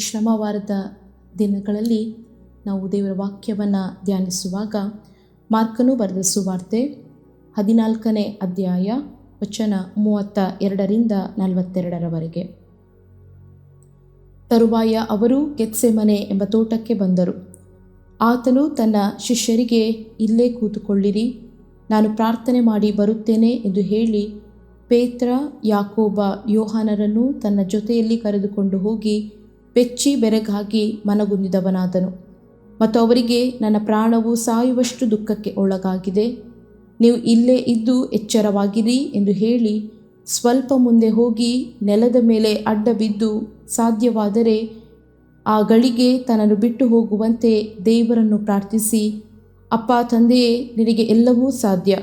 ಶ್ರಮವಾರದ ದಿನಗಳಲ್ಲಿ ನಾವು ದೇವರ ವಾಕ್ಯವನ್ನು ಧ್ಯಾನಿಸುವಾಗ ಮಾರ್ಕನು ಬರೆದ ಸುವಾರ್ತೆ ಹದಿನಾಲ್ಕನೇ ಅಧ್ಯಾಯ ವಚನ ಮೂವತ್ತ ಎರಡರಿಂದ ನಲವತ್ತೆರಡರವರೆಗೆ. ತರುವಾಯ ಅವರು ಕೆತ್ಸೆಮನೆ ಎಂಬ ತೋಟಕ್ಕೆ ಬಂದರು. ಆತನು ತನ್ನ ಶಿಷ್ಯರಿಗೆ, ಇಲ್ಲೇ ಕೂತುಕೊಳ್ಳಿರಿ, ನಾನು ಪ್ರಾರ್ಥನೆ ಮಾಡಿ ಬರುತ್ತೇನೆ ಎಂದು ಹೇಳಿ ಪೇತ್ರ, ಯಾಕೋಬ, ಯೋಹಾನರನ್ನು ತನ್ನ ಜೊತೆಯಲ್ಲಿ ಕರೆದುಕೊಂಡು ಹೋಗಿ ಬೆಚ್ಚಿ ಬೆರಗಾಗಿ ಮನಗುಂದಿದವನಾದನು. ಮತ್ತು ಅವರಿಗೆ ನನ್ನ ಪ್ರಾಣವು ಸಾಯುವಷ್ಟು ದುಃಖಕ್ಕೆ ಒಳಗಾಗಿದೆ. ನೀವು ಇಲ್ಲೇ ಇದ್ದು ಎಚ್ಚರವಾಗಿರಿ ಎಂದು ಹೇಳಿ ಸ್ವಲ್ಪ ಮುಂದೆ ಹೋಗಿ ನೆಲದ ಮೇಲೆ ಅಡ್ಡ ಬಿದ್ದು ಸಾಧ್ಯವಾದರೆ ಆ ಗಳಿಗೆ ತನ್ನನ್ನು ಬಿಟ್ಟು ಹೋಗುವಂತೆ ದೇವರನ್ನು ಪ್ರಾರ್ಥಿಸಿ, ಅಪ್ಪ, ತಂದೆಯೇ, ನಿನಗೆ ಎಲ್ಲವೂ ಸಾಧ್ಯ.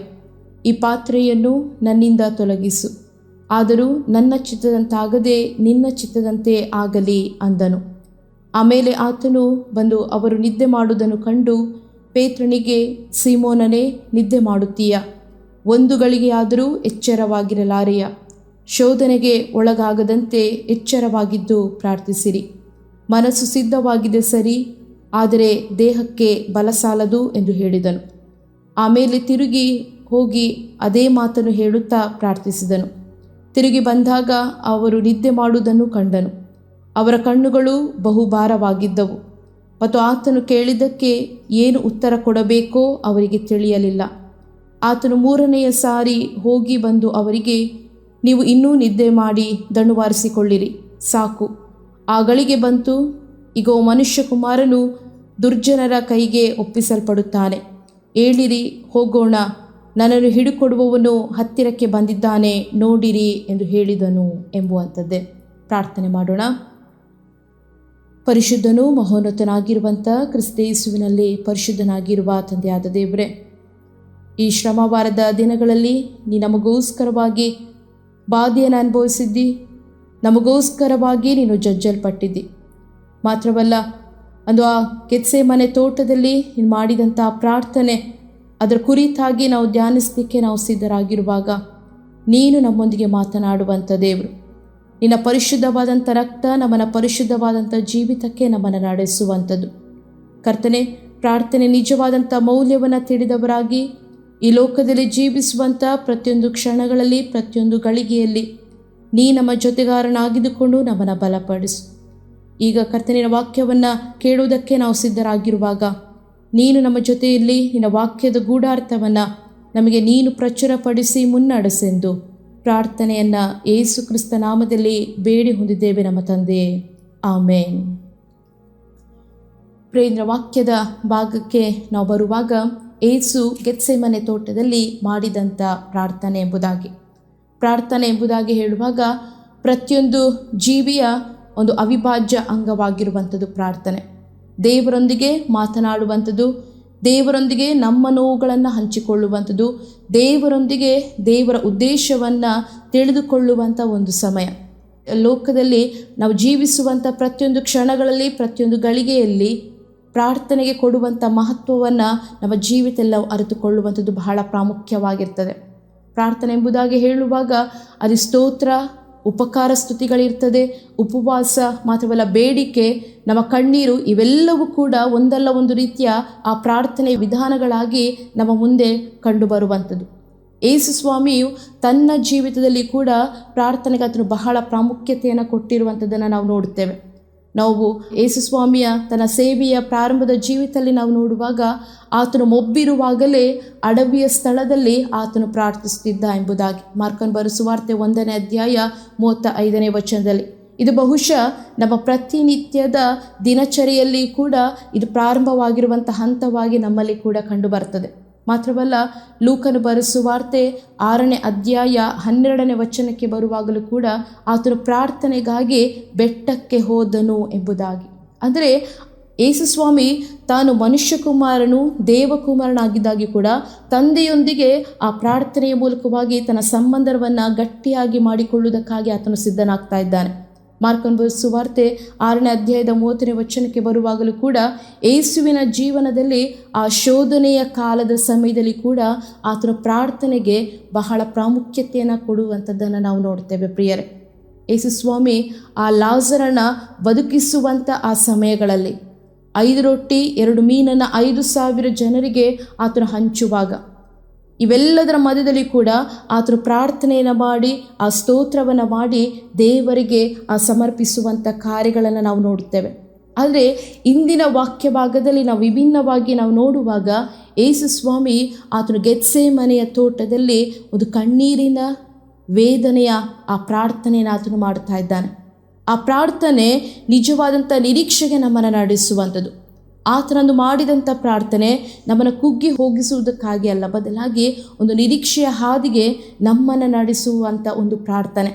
ಈ ಪಾತ್ರೆಯನ್ನು ನನ್ನಿಂದ ತೊಲಗಿಸು. ಆದರೂ ನನ್ನ ಚಿತ್ತದಂತಾಗದೆ ನಿನ್ನ ಚಿತ್ತದಂತೆ ಆಗಲಿ ಅಂದನು. ಆಮೇಲೆ ಆತನು ಬಂದು ಅವರು ನಿದ್ದೆ ಮಾಡುವುದನ್ನು ಕಂಡು ಪೇತ್ರನಿಗೆ, ಸೀಮೋನನೇ, ನಿದ್ದೆ ಮಾಡುತ್ತೀಯ. ಒಂದು ಗಳಿಗೆಯಾದರೂ ಎಚ್ಚರವಾಗಿರಲಾರೆಯ. ಶೋಧನೆಗೆ ಒಳಗಾಗದಂತೆ ಎಚ್ಚರವಾಗಿದ್ದು ಪ್ರಾರ್ಥಿಸಿರಿ. ಮನಸ್ಸು ಸಿದ್ಧವಾಗಿದೆ ಸರಿ, ಆದರೆ ದೇಹಕ್ಕೆ ಬಲ ಸಾಲದು ಎಂದು ಹೇಳಿದನು. ಆಮೇಲೆ ತಿರುಗಿ ಹೋಗಿ ಅದೇ ಮಾತನ್ನು ಹೇಳುತ್ತಾ ಪ್ರಾರ್ಥಿಸಿದನು. ತಿರುಗಿ ಬಂದಾಗ ಅವರು ನಿದ್ದೆ ಮಾಡುವುದನ್ನು ಕಂಡನು. ಅವರ ಕಣ್ಣುಗಳು ಬಹುಭಾರವಾಗಿದ್ದವು ಮತ್ತು ಆತನು ಕೇಳಿದ್ದಕ್ಕೆ ಏನು ಉತ್ತರ ಕೊಡಬೇಕೋ ಅವರಿಗೆ ತಿಳಿಯಲಿಲ್ಲ. ಆತನು ಮೂರನೆಯ ಸಾರಿ ಹೋಗಿ ಬಂದು ಅವರಿಗೆ, ನೀವು ಇನ್ನೂ ನಿದ್ದೆ ಮಾಡಿ ದಣುವಾರಿಸಿಕೊಳ್ಳಿರಿ ಸಾಕು. ಆ ಗಳಿಗೆ ಬಂತು ಈಗ ಮನುಷ್ಯ ಕುಮಾರನು ದುರ್ಜನರ ಕೈಗೆ ಒಪ್ಪಿಸಲ್ಪಡುತ್ತಾನೆ. ಏಳಿರಿ, ಹೋಗೋಣ. ನನ್ನನ್ನು ಹಿಡುಕೊಡುವವನು ಹತ್ತಿರಕ್ಕೆ ಬಂದಿದ್ದಾನೆ, ನೋಡಿರಿ ಎಂದು ಹೇಳಿದನು ಎಂಬುವಂಥದ್ದೇ. ಪ್ರಾರ್ಥನೆ ಮಾಡೋಣ. ಪರಿಶುದ್ಧನು ಮಹೋನ್ನತನಾಗಿರುವಂಥ ಕ್ರಿಸ್ತೇಸುವಿನಲ್ಲಿ ಪರಿಶುದ್ಧನಾಗಿರುವ ತಂದೆಯಾದ ದೇವರೇ, ಈ ಶ್ರಮವಾರದ ದಿನಗಳಲ್ಲಿ ನೀ ನಮಗೋಸ್ಕರವಾಗಿ ಬಾಧೆಯನ್ನು ಅನುಭವಿಸಿದ್ದಿ? ನಮಗೋಸ್ಕರವಾಗಿ ನೀನು ಜಜ್ಜಲ್ಪಟ್ಟಿದ್ದಿ? ಮಾತ್ರವಲ್ಲ, ಅಂದು ಆ ಕೆತ್ಸೆ ಮನೆ ತೋಟದಲ್ಲಿ ನೀನು ಮಾಡಿದಂಥ ಪ್ರಾರ್ಥನೆ ಅದರ ಕುರಿತಾಗಿ ನಾವು ಧ್ಯಾನಿಸಲಿಕ್ಕೆ ನಾವು ಸಿದ್ಧರಾಗಿರುವಾಗ ನೀನು ನಮ್ಮೊಂದಿಗೆ ಮಾತನಾಡುವಂಥ ದೇವರು. ನಿನ್ನ ಪರಿಶುದ್ಧವಾದಂಥ ರಕ್ತ ನಮ್ಮನ್ನು ಪರಿಶುದ್ಧವಾದಂಥ ಜೀವಿತಕ್ಕೆ ನಮ್ಮನ್ನು ನಡೆಸುವಂಥದ್ದು. ಕರ್ತನೆ, ಪ್ರಾರ್ಥನೆ ನಿಜವಾದಂಥ ಮೌಲ್ಯವನ್ನು ತಿಳಿದವರಾಗಿ ಈ ಲೋಕದಲ್ಲಿ ಜೀವಿಸುವಂಥ ಪ್ರತಿಯೊಂದು ಕ್ಷಣಗಳಲ್ಲಿ, ಪ್ರತಿಯೊಂದು ಗಳಿಗೆಯಲ್ಲಿ ನೀ ನಮ್ಮ ಜೊತೆಗಾರನಾಗಿದ್ದುಕೊಂಡು ನಮ್ಮನ್ನು ಬಲಪಡಿಸು. ಈಗ ಕರ್ತನಿನ ವಾಕ್ಯವನ್ನು ಕೇಳುವುದಕ್ಕೆ ನಾವು ಸಿದ್ಧರಾಗಿರುವಾಗ ನೀನು ನಮ್ಮ ಜೊತೆಯಲ್ಲಿ ನಿನ್ನ ವಾಕ್ಯದ ಗೂಢಾರ್ಥವನ್ನು ನಮಗೆ ನೀನು ಪ್ರಚುರಪಡಿಸಿ ಮುನ್ನಡೆಸೆಂದು ಪ್ರಾರ್ಥನೆಯನ್ನು ಏಸು ಕ್ರಿಸ್ತ ನಾಮದಲ್ಲಿ ಬೇಡಿ ಹೊಂದಿದ್ದೇವೆ ನಮ್ಮ ತಂದೆ. ಆಮೇನ್. ಪ್ರೇಂದ್ರ ವಾಕ್ಯದ ಭಾಗಕ್ಕೆ ನಾವು ಬರುವಾಗ ಏಸು ಗೆತ್ಸೆಮನೆ ತೋಟದಲ್ಲಿ ಮಾಡಿದಂಥ ಪ್ರಾರ್ಥನೆ ಎಂಬುದಾಗಿ. ಪ್ರಾರ್ಥನೆ ಎಂಬುದಾಗಿ ಹೇಳುವಾಗ ಪ್ರತಿಯೊಂದು ಜೀವಿಯ ಒಂದು ಅವಿಭಾಜ್ಯ ಅಂಗವಾಗಿರುವಂಥದ್ದು ಪ್ರಾರ್ಥನೆ. ದೇವರೊಂದಿಗೆ ಮಾತನಾಡುವಂಥದ್ದು, ದೇವರೊಂದಿಗೆ ನಮ್ಮ ನೋವುಗಳನ್ನು ಹಂಚಿಕೊಳ್ಳುವಂಥದ್ದು, ದೇವರೊಂದಿಗೆ ದೇವರ ಉದ್ದೇಶವನ್ನು ತಿಳಿದುಕೊಳ್ಳುವಂಥ ಒಂದು ಸಮಯ. ಲೋಕದಲ್ಲಿ ನಾವು ಜೀವಿಸುವಂಥ ಪ್ರತಿಯೊಂದು ಕ್ಷಣಗಳಲ್ಲಿ, ಪ್ರತಿಯೊಂದು ಗಳಿಗೆಯಲ್ಲಿ ಪ್ರಾರ್ಥನೆಗೆ ಕೊಡುವಂಥ ಮಹತ್ವವನ್ನು ನಮ್ಮ ಜೀವಿತ ಎಲ್ಲ ಅರಿತುಕೊಳ್ಳುವಂಥದ್ದು ಬಹಳ ಪ್ರಾಮುಖ್ಯವಾಗಿರ್ತದೆ. ಪ್ರಾರ್ಥನೆ ಎಂಬುದಾಗಿ ಹೇಳುವಾಗ ಅದು ಸ್ತೋತ್ರ ಉಪಕಾರ ಸ್ತುತಿಗಳಿರ್ತದೆ, ಉಪವಾಸ, ಮಾತ್ರವಲ್ಲ ಬೇಡಿಕೆ, ನಮ್ಮ ಕಣ್ಣೀರು ಇವೆಲ್ಲವೂ ಕೂಡ ಒಂದಲ್ಲ ಒಂದು ರೀತಿಯ ಆ ಪ್ರಾರ್ಥನೆ ವಿಧಾನಗಳಾಗಿ ನಮ್ಮ ಮುಂದೆ ಕಂಡುಬರುವಂಥದ್ದು. ಏಸು ಸ್ವಾಮಿಯು ತನ್ನ ಜೀವಿತದಲ್ಲಿ ಕೂಡ ಪ್ರಾರ್ಥನೆಗೆ ಅದನ್ನು ಬಹಳ ಪ್ರಾಮುಖ್ಯತೆಯನ್ನು ಕೊಟ್ಟಿರುವಂಥದ್ದನ್ನು ನಾವು ನೋಡುತ್ತೇವೆ. ನಾವು ಯೇಸುಸ್ವಾಮಿಯ ತನ್ನ ಸೇವೆಯ ಪ್ರಾರಂಭದ ಜೀವಿತದಲ್ಲಿ ನಾವು ನೋಡುವಾಗ ಆತನು ಮೊಬ್ಬಿರುವಾಗಲೇ ಅಡವಿಯ ಸ್ಥಳದಲ್ಲಿ ಆತನು ಪ್ರಾರ್ಥಿಸುತ್ತಿದ್ದ ಎಂಬುದಾಗಿ ಮಾರ್ಕನ್ ಬರೆಸುವಾರ್ತೆ ಒಂದನೇ ಅಧ್ಯಾಯ ಮೂವತ್ತ ಐದನೇ ವಚನದಲ್ಲಿ. ಇದು ಬಹುಶಃ ನಮ್ಮ ಪ್ರತಿನಿತ್ಯದ ದಿನಚರಿಯಲ್ಲಿ ಕೂಡ ಇದು ಪ್ರಾರಂಭವಾಗಿರುವಂಥ ಹಂತವಾಗಿ ನಮ್ಮಲ್ಲಿ ಕೂಡ ಕಂಡುಬರ್ತದೆ ಮಾತ್ರವಲ್ಲ, ಲೂಕನು ಬರೆಸುವಾರ್ತೆ ಆರನೇ ಅಧ್ಯಾಯ ಹನ್ನೆರಡನೇ ವಚನಕ್ಕೆ ಬರುವಾಗಲೂ ಕೂಡ ಆತನು ಪ್ರಾರ್ಥನೆಗಾಗಿ ಬೆಟ್ಟಕ್ಕೆ ಹೋದನು ಎಂಬುದಾಗಿ. ಅಂದರೆ ಯೇಸುಸ್ವಾಮಿ ತಾನು ಮನುಷ್ಯಕುಮಾರನು ದೇವಕುಮಾರನಾಗಿದ್ದಾಗಿ ಕೂಡ ತಂದೆಯೊಂದಿಗೆ ಆ ಪ್ರಾರ್ಥನೆಯ ಮೂಲಕವಾಗಿ ತನ್ನ ಸಂಬಂಧವನ್ನು ಗಟ್ಟಿಯಾಗಿ ಮಾಡಿಕೊಳ್ಳುವುದಕ್ಕಾಗಿ ಆತನು ಸಿದ್ಧನಾಗ್ತಾ ಇದ್ದಾನೆ. ಮಾರ್ಕನ್ ಸುವಾರ್ತೆ ಆರನೇ ಅಧ್ಯಾಯದ ಮೂವತ್ತನೇ ವಚನಕ್ಕೆ ಬರುವಾಗಲೂ ಕೂಡ ಏಸುವಿನ ಜೀವನದಲ್ಲಿ ಆ ಶೋಧನೆಯ ಕಾಲದ ಸಮಯದಲ್ಲಿ ಕೂಡ ಆತನ ಪ್ರಾರ್ಥನೆಗೆ ಬಹಳ ಪ್ರಾಮುಖ್ಯತೆಯನ್ನು ಕೊಡುವಂಥದ್ದನ್ನು ನಾವು ನೋಡ್ತೇವೆ ಪ್ರಿಯರೇ. ಯೇಸು ಸ್ವಾಮಿ, ಆ ಲಾಜರನ್ನು ಬದುಕಿಸುವಂಥ ಆ ಸಮಯಗಳಲ್ಲಿ ಐದು ರೊಟ್ಟಿ, ಎರಡು ಮೀನನ್ನು ಐದು ಸಾವಿರ ಜನರಿಗೆ ಆತನ ಹಂಚುವಾಗ ಇವೆಲ್ಲದರ ಮಧ್ಯದಲ್ಲಿ ಕೂಡ ಆತನು ಪ್ರಾರ್ಥನೆಯನ್ನು ಮಾಡಿ, ಆ ಸ್ತೋತ್ರವನ್ನು ಮಾಡಿ ದೇವರಿಗೆ, ಆ ಸಮರ್ಪಿಸುವಂಥ ಕಾರ್ಯಗಳನ್ನು ನಾವು ನೋಡುತ್ತೇವೆ. ಆದರೆ ಇಂದಿನ ವಾಕ್ಯ ಭಾಗದಲ್ಲಿ ನಾವು ವಿಭಿನ್ನವಾಗಿ ನಾವು ನೋಡುವಾಗ ಯೇಸು ಸ್ವಾಮಿ ಆತನು ಗೆದ್ಸೆ ಮನೆಯ ತೋಟದಲ್ಲಿ ಒಂದು ಕಣ್ಣೀರಿನ ವೇದನೆಯ ಆ ಪ್ರಾರ್ಥನೆಯನ್ನು ಆತನು ಮಾಡ್ತಾ ಇದ್ದಾನೆ. ಆ ಪ್ರಾರ್ಥನೆ ನಿಜವಾದಂಥ ನಿರೀಕ್ಷೆಗೆ ನಮ್ಮನ್ನು ನಡೆಸುವಂಥದ್ದು ಆತನನ್ನು ಮಾಡಿದಂಥ ಪ್ರಾರ್ಥನೆ ನಮ್ಮನ್ನು ಕುಗ್ಗಿ ಹೋಗಿಸುವುದಕ್ಕಾಗಿ ಅಲ್ಲ, ಬದಲಾಗಿ ಒಂದು ನಿರೀಕ್ಷೆಯ ಹಾದಿಗೆ ನಮ್ಮನ್ನು ನಡೆಸುವಂಥ ಒಂದು ಪ್ರಾರ್ಥನೆ.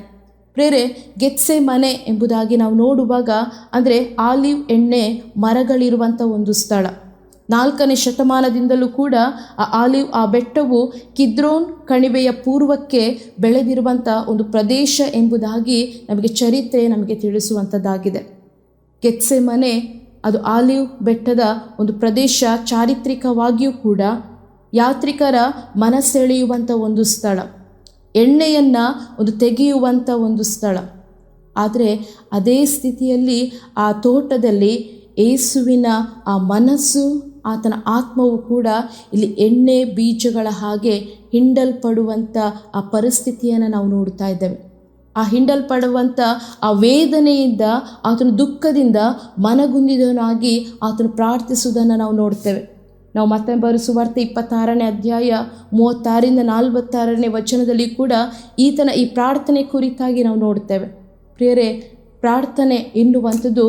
ಪ್ರೇರೆ ಗೆತ್ಸೆ ಮನೆ ಎಂಬುದಾಗಿ ನಾವು ನೋಡುವಾಗ, ಅಂದರೆ ಆಲಿವ್ ಎಣ್ಣೆ ಮರಗಳಿರುವಂಥ ಒಂದು ಸ್ಥಳ. ನಾಲ್ಕನೇ ಶತಮಾನದಿಂದಲೂ ಕೂಡ ಆ ಆಲಿವ್, ಆ ಬೆಟ್ಟವು ಕಿದ್ರೋನ್ ಕಣಿವೆಯ ಪೂರ್ವಕ್ಕೆ ಬೆಳೆದಿರುವಂಥ ಒಂದು ಪ್ರದೇಶ ಎಂಬುದಾಗಿ ನಮಗೆ ಚರಿತ್ರೆ ನಮಗೆ ತಿಳಿಸುವಂಥದ್ದಾಗಿದೆ ಗೆತ್ಸೆ ಮನೆ ಅದು ಆಲಿವ್ ಬೆಟ್ಟದ ಒಂದು ಪ್ರದೇಶ ಚಾರಿತ್ರಿಕವಾಗಿಯೂ ಕೂಡ ಯಾತ್ರಿಕರ ಮನಸೆಳೆಯುವಂಥ ಒಂದು ಸ್ಥಳ. ಎಣ್ಣೆಯನ್ನು ಒಂದು ತೆಗೆಯುವಂಥ ಒಂದು ಸ್ಥಳ. ಆದರೆ ಅದೇ ಸ್ಥಿತಿಯಲ್ಲಿ ಆ ತೋಟದಲ್ಲಿ ಏಸುವಿನ ಆ ಮನಸ್ಸು, ಆತನ ಆತ್ಮವು ಕೂಡ ಇಲ್ಲಿ ಎಣ್ಣೆ ಬೀಜಗಳ ಹಾಗೆ ಹಿಂಡಲ್ಪಡುವಂಥ ಆ ಪರಿಸ್ಥಿತಿಯನ್ನು ನಾವು ನೋಡ್ತಾ ಇದ್ದೇವೆ. ಆ ಹಿಂಡಲ್ಪಡುವಂಥ ಆ ವೇದನೆಯಿಂದ ಆತನ ದುಃಖದಿಂದ ಮನಗುಂದಿದವನಾಗಿ ಆತನು ಪ್ರಾರ್ಥಿಸುವುದನ್ನು ನಾವು ನೋಡ್ತೇವೆ. ನಾವು ಮತ್ತೆ ಬರೆಸುವಾರ್ತೆ ಇಪ್ಪತ್ತಾರನೇ ಅಧ್ಯಾಯ ಮೂವತ್ತಾರರಿಂದ ನಾಲ್ವತ್ತಾರನೇ ವಚನದಲ್ಲಿ ಕೂಡ ಈತನ ಈ ಪ್ರಾರ್ಥನೆ ಕುರಿತಾಗಿ ನಾವು ನೋಡ್ತೇವೆ. ಪ್ರಿಯರೇ, ಪ್ರಾರ್ಥನೆ ಎನ್ನುವಂಥದ್ದು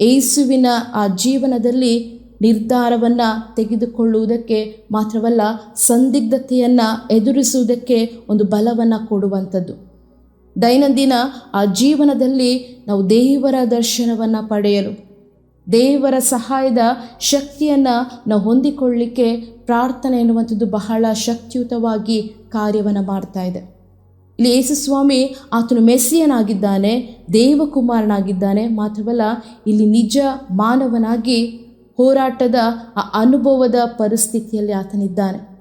ಏಸುವಿನ ಆ ಜೀವನದಲ್ಲಿ ನಿರ್ಧಾರವನ್ನು ತೆಗೆದುಕೊಳ್ಳುವುದಕ್ಕೆ ಮಾತ್ರವಲ್ಲ, ಸಂದಿಗ್ಧತೆಯನ್ನು ಎದುರಿಸುವುದಕ್ಕೆ ಒಂದು ಬಲವನ್ನು ಕೊಡುವಂಥದ್ದು. ದೈನಂದಿನ ಆ ಜೀವನದಲ್ಲಿ ನಾವು ದೇವರ ದರ್ಶನವನ್ನು ಪಡೆಯಲು, ದೇವರ ಸಹಾಯದ ಶಕ್ತಿಯನ್ನು ನಾವು ಹೊಂದಿಕೊಳ್ಳಲಿಕ್ಕೆ ಪ್ರಾರ್ಥನೆ ಎನ್ನುವಂಥದ್ದು ಬಹಳ ಶಕ್ತಿಯುತವಾಗಿ ಕಾರ್ಯವನ್ನು ಮಾಡ್ತಾ ಇದೆ. ಇಲ್ಲಿ ಯೇಸುಸ್ವಾಮಿ ಆತನು ಮೆಸ್ಸಿಯನಾಗಿದ್ದಾನೆ, ದೇವಕುಮಾರನಾಗಿದ್ದಾನೆ, ಮಾತ್ರವಲ್ಲ ಇಲ್ಲಿ ನಿಜ ಮಾನವನಾಗಿ ಹೋರಾಟದ ಆ ಅನುಭವದ ಪರಿಸ್ಥಿತಿಯಲ್ಲಿ ಆತನಿದ್ದಾನೆ.